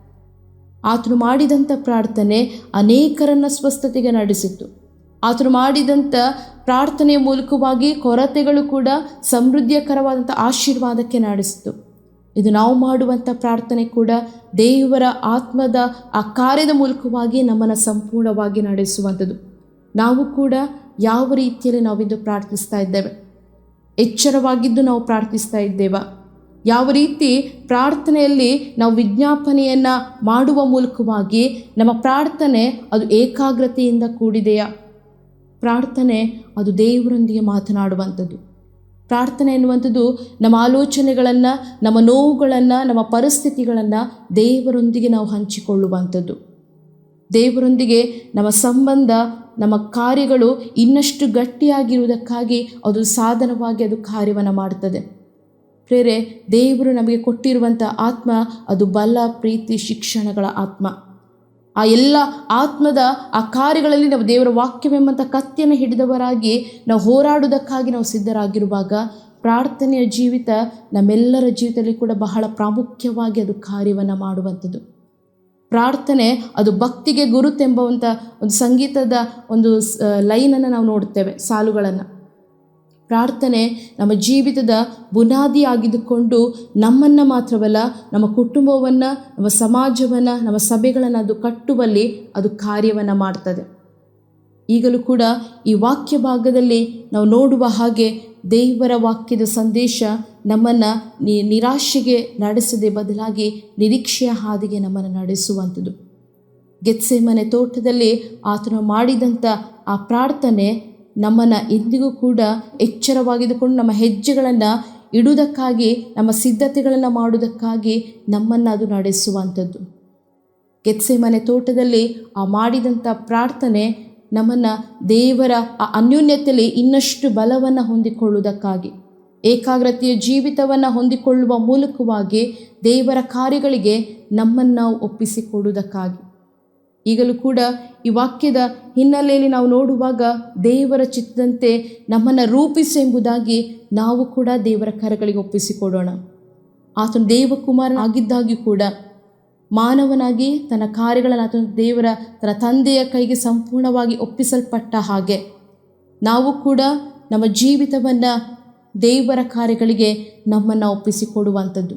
ಆತನು ಮಾಡಿದಂಥ ಪ್ರಾರ್ಥನೆ ಅನೇಕರನ್ನು ಸ್ವಸ್ಥತೆಗೆ ನಡೆಸಿತು ಆತನು ಮಾಡಿದಂಥ ಪ್ರಾರ್ಥನೆಯ ಮೂಲಕವಾಗಿ ಕೊರತೆಗಳು ಕೂಡ ಸಮೃದ್ಧಿಕರವಾದಂಥ ಆಶೀರ್ವಾದಕ್ಕೆ ನಡೆಸಿತು ಇದು ನಾವು ಮಾಡುವಂಥ ಪ್ರಾರ್ಥನೆ ಕೂಡ ದೇವರ ಆತ್ಮದ ಆ ಕಾರ್ಯದ ಮೂಲಕವಾಗಿ ನಮ್ಮನ್ನು ಸಂಪೂರ್ಣವಾಗಿ ನಡೆಸುವಂಥದ್ದು. ನಾವು ಕೂಡ ಯಾವ ರೀತಿಯಲ್ಲಿ ನಾವಿಂದು ಪ್ರಾರ್ಥಿಸ್ತಾ ಇದ್ದೇವೆ? ಎಚ್ಚರವಾಗಿದ್ದು ನಾವು ಪ್ರಾರ್ಥಿಸ್ತಾ ಇದ್ದೇವ? ಯಾವ ರೀತಿ ಪ್ರಾರ್ಥನೆಯಲ್ಲಿ ನಾವು ವಿಜ್ಞಾಪನೆಯನ್ನು ಮಾಡುವ ಮೂಲಕವಾಗಿ ನಮ್ಮ ಪ್ರಾರ್ಥನೆ ಅದು ಏಕಾಗ್ರತೆಯಿಂದ ಕೂಡಿದೆಯಾ? ಪ್ರಾರ್ಥನೆ ಅದು ದೇವರೊಂದಿಗೆ ಮಾತನಾಡುವಂಥದ್ದು. ಪ್ರಾರ್ಥನೆ ಎನ್ನುವಂಥದ್ದು ನಮ್ಮ ಆಲೋಚನೆಗಳನ್ನು, ನಮ್ಮ ನೋವುಗಳನ್ನು, ನಮ್ಮ ಪರಿಸ್ಥಿತಿಗಳನ್ನು ದೇವರೊಂದಿಗೆ ನಾವು ಹಂಚಿಕೊಳ್ಳುವಂಥದ್ದು. ದೇವರೊಂದಿಗೆ ನಮ್ಮ ಸಂಬಂಧ, ನಮ್ಮ ಕಾರ್ಯಗಳು ಇನ್ನಷ್ಟು ಗಟ್ಟಿಯಾಗಿರುವುದಕ್ಕಾಗಿ ಅದು ಸಾಧನವಾಗಿ ಅದು ಕಾರ್ಯವನ್ನು ಮಾಡ್ತದೆ. ಪ್ರೇರೆ, ದೇವರು ನಮಗೆ ಕೊಟ್ಟಿರುವಂಥ ಆತ್ಮ ಅದು ಬಲ, ಪ್ರೀತಿ, ಶಿಕ್ಷಣಗಳ ಆತ್ಮ. ಆ ಎಲ್ಲ ಆತ್ಮದ ಆ ಕಾರ್ಯಗಳಲ್ಲಿ ನಾವು ದೇವರ ವಾಕ್ಯವೆಂಬಂಥ ಕತ್ತಿಯನ್ನು ಹಿಡಿದವರಾಗಿ ನಾವು ಹೋರಾಡುವುದಕ್ಕಾಗಿ ನಾವು ಸಿದ್ಧರಾಗಿರುವಾಗ ಪ್ರಾರ್ಥನೆಯ ಜೀವಿತ ನಮ್ಮೆಲ್ಲರ ಜೀವಿತದಲ್ಲಿ ಕೂಡ ಬಹಳ ಪ್ರಾಮುಖ್ಯವಾಗಿ ಅದು ಕಾರ್ಯವನ್ನು ಮಾಡುವಂಥದ್ದು. ಪ್ರಾರ್ಥನೆ ಅದು ಭಕ್ತಿಗೆ ಗುರುತೆಂಬುವಂಥ ಒಂದು ಸಂಗೀತದ ಒಂದು ಲೈನನ್ನು ನಾವು ನೋಡ್ತೇವೆ ಸಾಲುಗಳನ್ನು. ಪ್ರಾರ್ಥನೆ ನಮ್ಮ ಜೀವಿತದ ಬುನಾದಿಯಾಗಿದ್ದುಕೊಂಡು ನಮ್ಮನ್ನು ಮಾತ್ರವಲ್ಲ, ನಮ್ಮ ಕುಟುಂಬವನ್ನು, ನಮ್ಮ ಸಮಾಜವನ್ನು, ನಮ್ಮ ಸಭೆಗಳನ್ನು ಅದು ಕಟ್ಟುವಲ್ಲಿ ಅದು ಕಾರ್ಯವನ್ನು ಮಾಡ್ತದೆ. ಈಗಲೂ ಕೂಡ ಈ ವಾಕ್ಯ ಭಾಗದಲ್ಲಿ ನಾವು ನೋಡುವ ಹಾಗೆ ದೇವರ ವಾಕ್ಯದ ಸಂದೇಶ ನಮ್ಮನ್ನು ನಿ, ನಿರಾಶೆಗೆ ನಡೆಸದೆ ಬದಲಾಗಿ ನಿರೀಕ್ಷೆಯ ಹಾದಿಗೆ ನಮ್ಮನ್ನು ನಡೆಸುವಂಥದ್ದು. ಗೆತ್ಸೆಮನೆ ತೋಟದಲ್ಲಿ ಆತನು ಮಾಡಿದಂಥ ಆ ಪ್ರಾರ್ಥನೆ ನಮ್ಮನ್ನು ಎಂದಿಗೂ ಕೂಡ ಎಚ್ಚರವಾಗಿದ್ದುಕೊಂಡು ನಮ್ಮ ಹೆಜ್ಜೆಗಳನ್ನು ಇಡುವುದಕ್ಕಾಗಿ, ನಮ್ಮ ಸಿದ್ಧತೆಗಳನ್ನು ಮಾಡುವುದಕ್ಕಾಗಿ ನಮ್ಮನ್ನು ಅದು ನಡೆಸುವಂಥದ್ದು. ಗೆತ್ಸೆಮನೆ ತೋಟದಲ್ಲಿ ಆ ಮಾಡಿದಂಥ ಪ್ರಾರ್ಥನೆ ನಮ್ಮನ್ನು ದೇವರ ಆ ಅನ್ಯೋನ್ಯತೆಯಲ್ಲಿ ಇನ್ನಷ್ಟು ಬಲವನ್ನು ಹೊಂದಿಕೊಳ್ಳುವುದಕ್ಕಾಗಿ, ಏಕಾಗ್ರತೆಯ ಜೀವಿತವನ್ನು ಹೊಂದಿಕೊಳ್ಳುವ ಮೂಲಕವಾಗಿ ದೇವರ ಕಾರ್ಯಗಳಿಗೆ ನಮ್ಮನ್ನು ಒಪ್ಪಿಸಿಕೊಡುವುದಕ್ಕಾಗಿ. ಈಗಲೂ ಕೂಡ ಈ ವಾಕ್ಯದ ಹಿನ್ನೆಲೆಯಲ್ಲಿ ನಾವು ನೋಡುವಾಗ ದೇವರ ಚಿತ್ತದಂತೆ ನಮ್ಮನ್ನು ರೂಪಿಸು ಎಂಬುದಾಗಿ ನಾವು ಕೂಡ ದೇವರ ಕರಗಳಿಗೆ ಒಪ್ಪಿಸಿಕೊಡೋಣ. ಆತನು ದೇವಕುಮಾರನಾಗಿದ್ದಾಗ್ಯೂ ಕೂಡ ಮಾನವನಾಗಿ ತನ್ನ ಕಾರ್ಯಗಳನ್ನು ಆತನ ದೇವರ ತನ್ನ ತಂದೆಯ ಕೈಗೆ ಸಂಪೂರ್ಣವಾಗಿ ಒಪ್ಪಿಸಲ್ಪಟ್ಟ ಹಾಗೆ ನಾವು ಕೂಡ ನಮ್ಮ ಜೀವಿತವನ್ನು ದೇವರ ಕಾರ್ಯಗಳಿಗೆ ನಮ್ಮನ್ನು ಒಪ್ಪಿಸಿಕೊಡುವಂಥದ್ದು.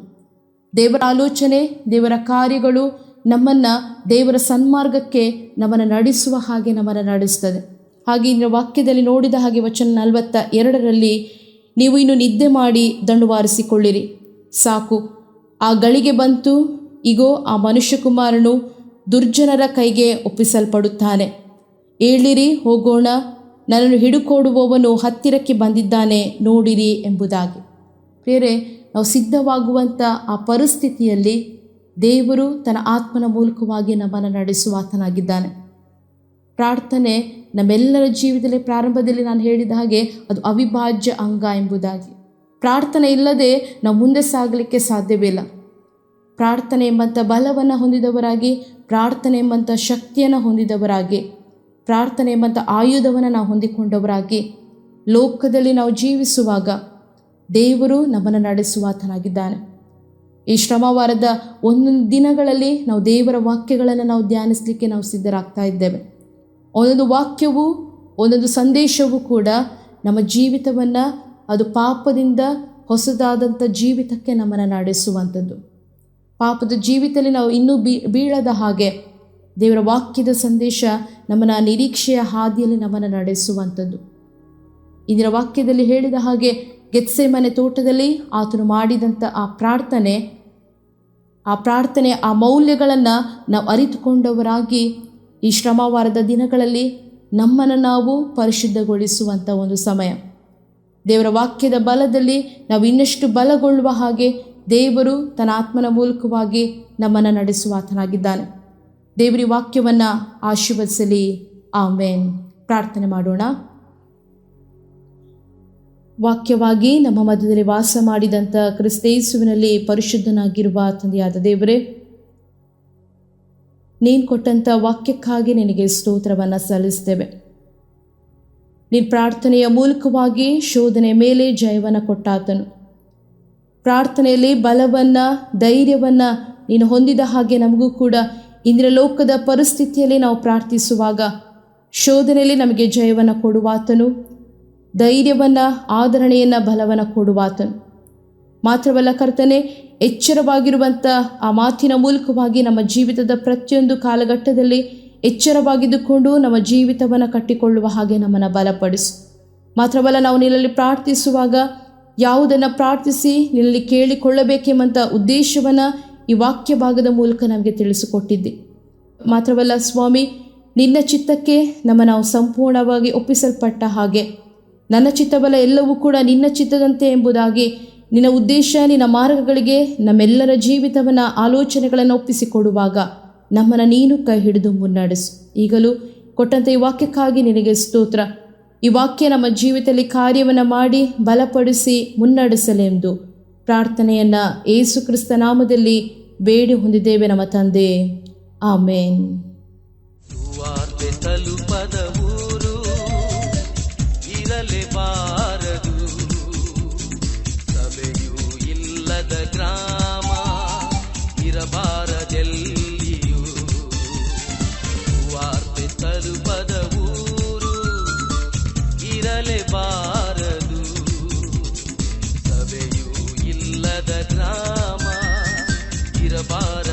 ದೇವರ ಆಲೋಚನೆ, ದೇವರ ಕಾರ್ಯಗಳು ನಮ್ಮನ್ನು ದೇವರ ಸನ್ಮಾರ್ಗಕ್ಕೆ ನಮ್ಮನ್ನು ನಡೆಸುವ ಹಾಗೆ ನಮ್ಮನ್ನು ನಡೆಸ್ತದೆ. ಹಾಗೆ ಇನ್ನು ವಾಕ್ಯದಲ್ಲಿ ನೋಡಿದ ಹಾಗೆ ವಚನ ನಲವತ್ತ ಎರಡರಲ್ಲಿ ನೀವು ಇನ್ನು ನಿದ್ದೆ ಮಾಡಿ ದಂಡುವಾರಿಸಿಕೊಳ್ಳಿರಿ. ಸಾಕು. ಆ ಗಳಿಗೆ ಬಂತು, ಇಗೋ, ಆ ಮನುಷ್ಯಕುಮಾರನು ದುರ್ಜನರ ಕೈಗೆ ಒಪ್ಪಿಸಲ್ಪಡುತ್ತಾನೆ. ಏಳಿರಿ ಹೋಗೋಣ, ನನ್ನನ್ನು ಹಿಡುಕೊಡುವವನು ಹತ್ತಿರಕ್ಕೆ ಬಂದಿದ್ದಾನೆ, ನೋಡಿರಿ ಎಂಬುದಾಗಿ. ಬೇರೆ ನಾವು ಸಿದ್ಧವಾಗುವಂಥ ಆ ಪರಿಸ್ಥಿತಿಯಲ್ಲಿ ದೇವರು ತನ್ನ ಆತ್ಮನ ಮೂಲಕವಾಗಿ ನಮ್ಮನ್ನು ನಡೆಸುವಾತನಾಗಿದ್ದಾನೆ ಪ್ರಾರ್ಥನೆ ನಮ್ಮೆಲ್ಲರ ಜೀವಿತದಲ್ಲಿ ಪ್ರಾರಂಭದಲ್ಲಿ ನಾನು ಹೇಳಿದ ಹಾಗೆ ಅದು ಅವಿಭಾಜ್ಯ ಅಂಗ ಎಂಬುದಾಗಿ. ಪ್ರಾರ್ಥನೆ ಇಲ್ಲದೆ ನಾವು ಮುಂದೆ ಸಾಗಲಿಕ್ಕೆ ಸಾಧ್ಯವಿಲ್ಲ ಪ್ರಾರ್ಥನೆ ಎಂಬಂಥ ಬಲವನ್ನು ಹೊಂದಿದವರಾಗಿ, ಪ್ರಾರ್ಥನೆ ಎಂಬಂಥ ಶಕ್ತಿಯನ್ನು ಹೊಂದಿದವರಾಗಿ, ಪ್ರಾರ್ಥನೆ ಎಂಬಂಥ ಆಯುಧವನ್ನು ನಾವು ಹೊಂದಿಕೊಂಡವರಾಗಿ, ಲೋಕದಲ್ಲಿ ನಾವು ಜೀವಿಸುವಾಗ ದೇವರು ನಮ್ಮನ್ನು ನಡೆಸುವಾತನಾಗಿದ್ದಾನೆ ಈ ಶ್ರಮವಾರದ ಒಂದೊಂದು ದಿನಗಳಲ್ಲಿ ನಾವು ದೇವರ ವಾಕ್ಯಗಳನ್ನು ನಾವು ಧ್ಯಾನಿಸಲಿಕ್ಕೆ ನಾವು ಸಿದ್ಧರಾಗ್ತಾ ಇದ್ದೇವೆ. ಒಂದೊಂದು ವಾಕ್ಯವು, ಒಂದೊಂದು ಸಂದೇಶವೂ ಕೂಡ ನಮ್ಮ ಜೀವಿತವನ್ನು ಅದು ಪಾಪದಿಂದ ಹೊಸದಾದಂಥ ಜೀವಿತಕ್ಕೆ ನಮ್ಮನ್ನು ನಡೆಸುವಂಥದ್ದು. ಪಾಪದ ಜೀವಿತದಲ್ಲಿ ನಾವು ಇನ್ನೂ ಬೀ, ಬೀಳದ ಹಾಗೆ ದೇವರ ವಾಕ್ಯದ ಸಂದೇಶ ನಮ್ಮನ್ನು ನಿರೀಕ್ಷೆಯ ಹಾದಿಯಲ್ಲಿ ನಮ್ಮನ್ನು ನಡೆಸುವಂಥದ್ದು. ಇಂದಿನ ವಾಕ್ಯದಲ್ಲಿ ಹೇಳಿದ ಹಾಗೆ ಗೆತ್ಸೆ ಮನೆ ತೋಟದಲ್ಲಿ ಆತನು ಮಾಡಿದಂಥ ಆ ಪ್ರಾರ್ಥನೆ ಆ ಪ್ರಾರ್ಥನೆ, ಆ ಮೌಲ್ಯಗಳನ್ನು ನಾವು ಅರಿತುಕೊಂಡವರಾಗಿ ಈ ಶ್ರಮವಾರದ ದಿನಗಳಲ್ಲಿ ನಮ್ಮನ್ನು ನಾವು ಪರಿಶುದ್ಧಗೊಳಿಸುವಂಥ ಒಂದು ಸಮಯ. ದೇವರ ವಾಕ್ಯದ ಬಲದಲ್ಲಿ ನಾವು ಇನ್ನಷ್ಟು ಬಲಗೊಳ್ಳುವ ಹಾಗೆ ದೇವರು ತನ್ನ ಆತ್ಮನ ಮೂಲಕವಾಗಿ ನಮ್ಮನ್ನು ನಡೆಸುವ ಆತನಾಗಿದ್ದಾನೆ. ದೇವರಿ ವಾಕ್ಯವನ್ನು ಆಶೀರ್ವದಿಸಲಿ. ಆಮೇನ್. ಪ್ರಾರ್ಥನೆ ಮಾಡೋಣ. ವಾಕ್ಯವಾಗಿ ನಮ್ಮ ಮಧ್ಯದಲ್ಲಿ ವಾಸ ಮಾಡಿದಂಥ ಕ್ರಿಸ್ತೇಸುವಿನಲ್ಲಿ ಪರಿಶುದ್ಧನಾಗಿರುವ ತಂದೆಯಾದ ದೇವರೇ, ನೀನು ಕೊಟ್ಟಂಥ ವಾಕ್ಯಕ್ಕಾಗಿ ನಿನಗೆ ಸ್ತೋತ್ರವನ್ನು ಸಲ್ಲಿಸ್ತೇವೆ. ನೀನು ಪ್ರಾರ್ಥನೆಯ ಮೂಲಕವಾಗಿ ಶೋಧನೆ ಮೇಲೆ ಜಯವನ್ನು ಕೊಟ್ಟಾತನು. ಪ್ರಾರ್ಥನೆಯಲ್ಲಿ ಬಲವನ್ನು, ಧೈರ್ಯವನ್ನು ನೀನು ಹೊಂದಿದ ಹಾಗೆ ನಮಗೂ ಕೂಡ ಇಂದಿನ ಲೋಕದ ಪರಿಸ್ಥಿತಿಯಲ್ಲಿ ನಾವು ಪ್ರಾರ್ಥಿಸುವಾಗ ಶೋಧನೆಯಲ್ಲಿ ನಮಗೆ ಜಯವನ್ನು ಕೊಡುವಾತನು. ಧೈರ್ಯವನ್ನು ಆಧರಣೆಯನ್ನು ಬಲವನ್ನು ಕೊಡುವಾತನು. ಮಾತ್ರವಲ್ಲ ಕರ್ತನೆ ಎಚ್ಚರವಾಗಿರುವಂಥ ಆ ಮಾತಿನ ಮೂಲಕವಾಗಿ ನಮ್ಮ ಜೀವಿತದ ಪ್ರತಿಯೊಂದು ಕಾಲಘಟ್ಟದಲ್ಲಿ ಎಚ್ಚರವಾಗಿದ್ದುಕೊಂಡು ನಮ್ಮ ಜೀವಿತವನ್ನು ಕಟ್ಟಿಕೊಳ್ಳುವ ಹಾಗೆ ನಮ್ಮನ್ನು ಬಲಪಡಿಸು. ಮಾತ್ರವಲ್ಲ ನಾವು ನಿನ್ನಲ್ಲಿ ಪ್ರಾರ್ಥಿಸುವಾಗ ಯಾವುದನ್ನು ಪ್ರಾರ್ಥಿಸಿ, ನಿನ್ನಲ್ಲಿ ಕೇಳಿಕೊಳ್ಳಬೇಕೆಂಬಂಥ ಉದ್ದೇಶವನ್ನು ಈ ವಾಕ್ಯ ಭಾಗದ ಮೂಲಕ ನಮಗೆ ತಿಳಿಸಿಕೊಟ್ಟಿದ್ದೆ. ಮಾತ್ರವಲ್ಲ ಸ್ವಾಮಿ, ನಿನ್ನ ಚಿತ್ತಕ್ಕೆ ನಮ್ಮ ನಾವು ಸಂಪೂರ್ಣವಾಗಿ ಒಪ್ಪಿಸಲ್ಪಟ್ಟ ಹಾಗೆ ನನ್ನ ಚಿತ್ತಬಲ ಎಲ್ಲವೂ ಕೂಡ ನಿನ್ನ ಚಿತ್ತದಂತೆ ಎಂಬುದಾಗಿ ನಿನ್ನ ಉದ್ದೇಶ, ನಿನ್ನ ಮಾರ್ಗಗಳಿಗೆ ನಮ್ಮೆಲ್ಲರ ಜೀವಿತವನ್ನು ಆಲೋಚನೆಗಳನ್ನು ಒಪ್ಪಿಸಿಕೊಡುವಾಗ ನಮ್ಮನ್ನು ನೀನು ಕೈ ಹಿಡಿದು ಮುನ್ನಡೆಸು. ಈಗಲೂ ಕೊಟ್ಟಂಥ ಈ ವಾಕ್ಯಕ್ಕಾಗಿ ನಿನಗೆ ಸ್ತೋತ್ರ. ಈ ವಾಕ್ಯ ನಮ್ಮ ಜೀವಿತದಲ್ಲಿ ಕಾರ್ಯವನ್ನು ಮಾಡಿ ಬಲಪಡಿಸಿ ಮುನ್ನಡೆಸಲೆಂದು ಪ್ರಾರ್ಥನೆಯನ್ನು ಏಸು ಕ್ರಿಸ್ತ ನಾಮದಲ್ಲಿ ಬೇಡಿ ಹೊಂದಿದ್ದೇವೆ ನಮ್ಮ ತಂದೆ. ಆಮೇನ್. पार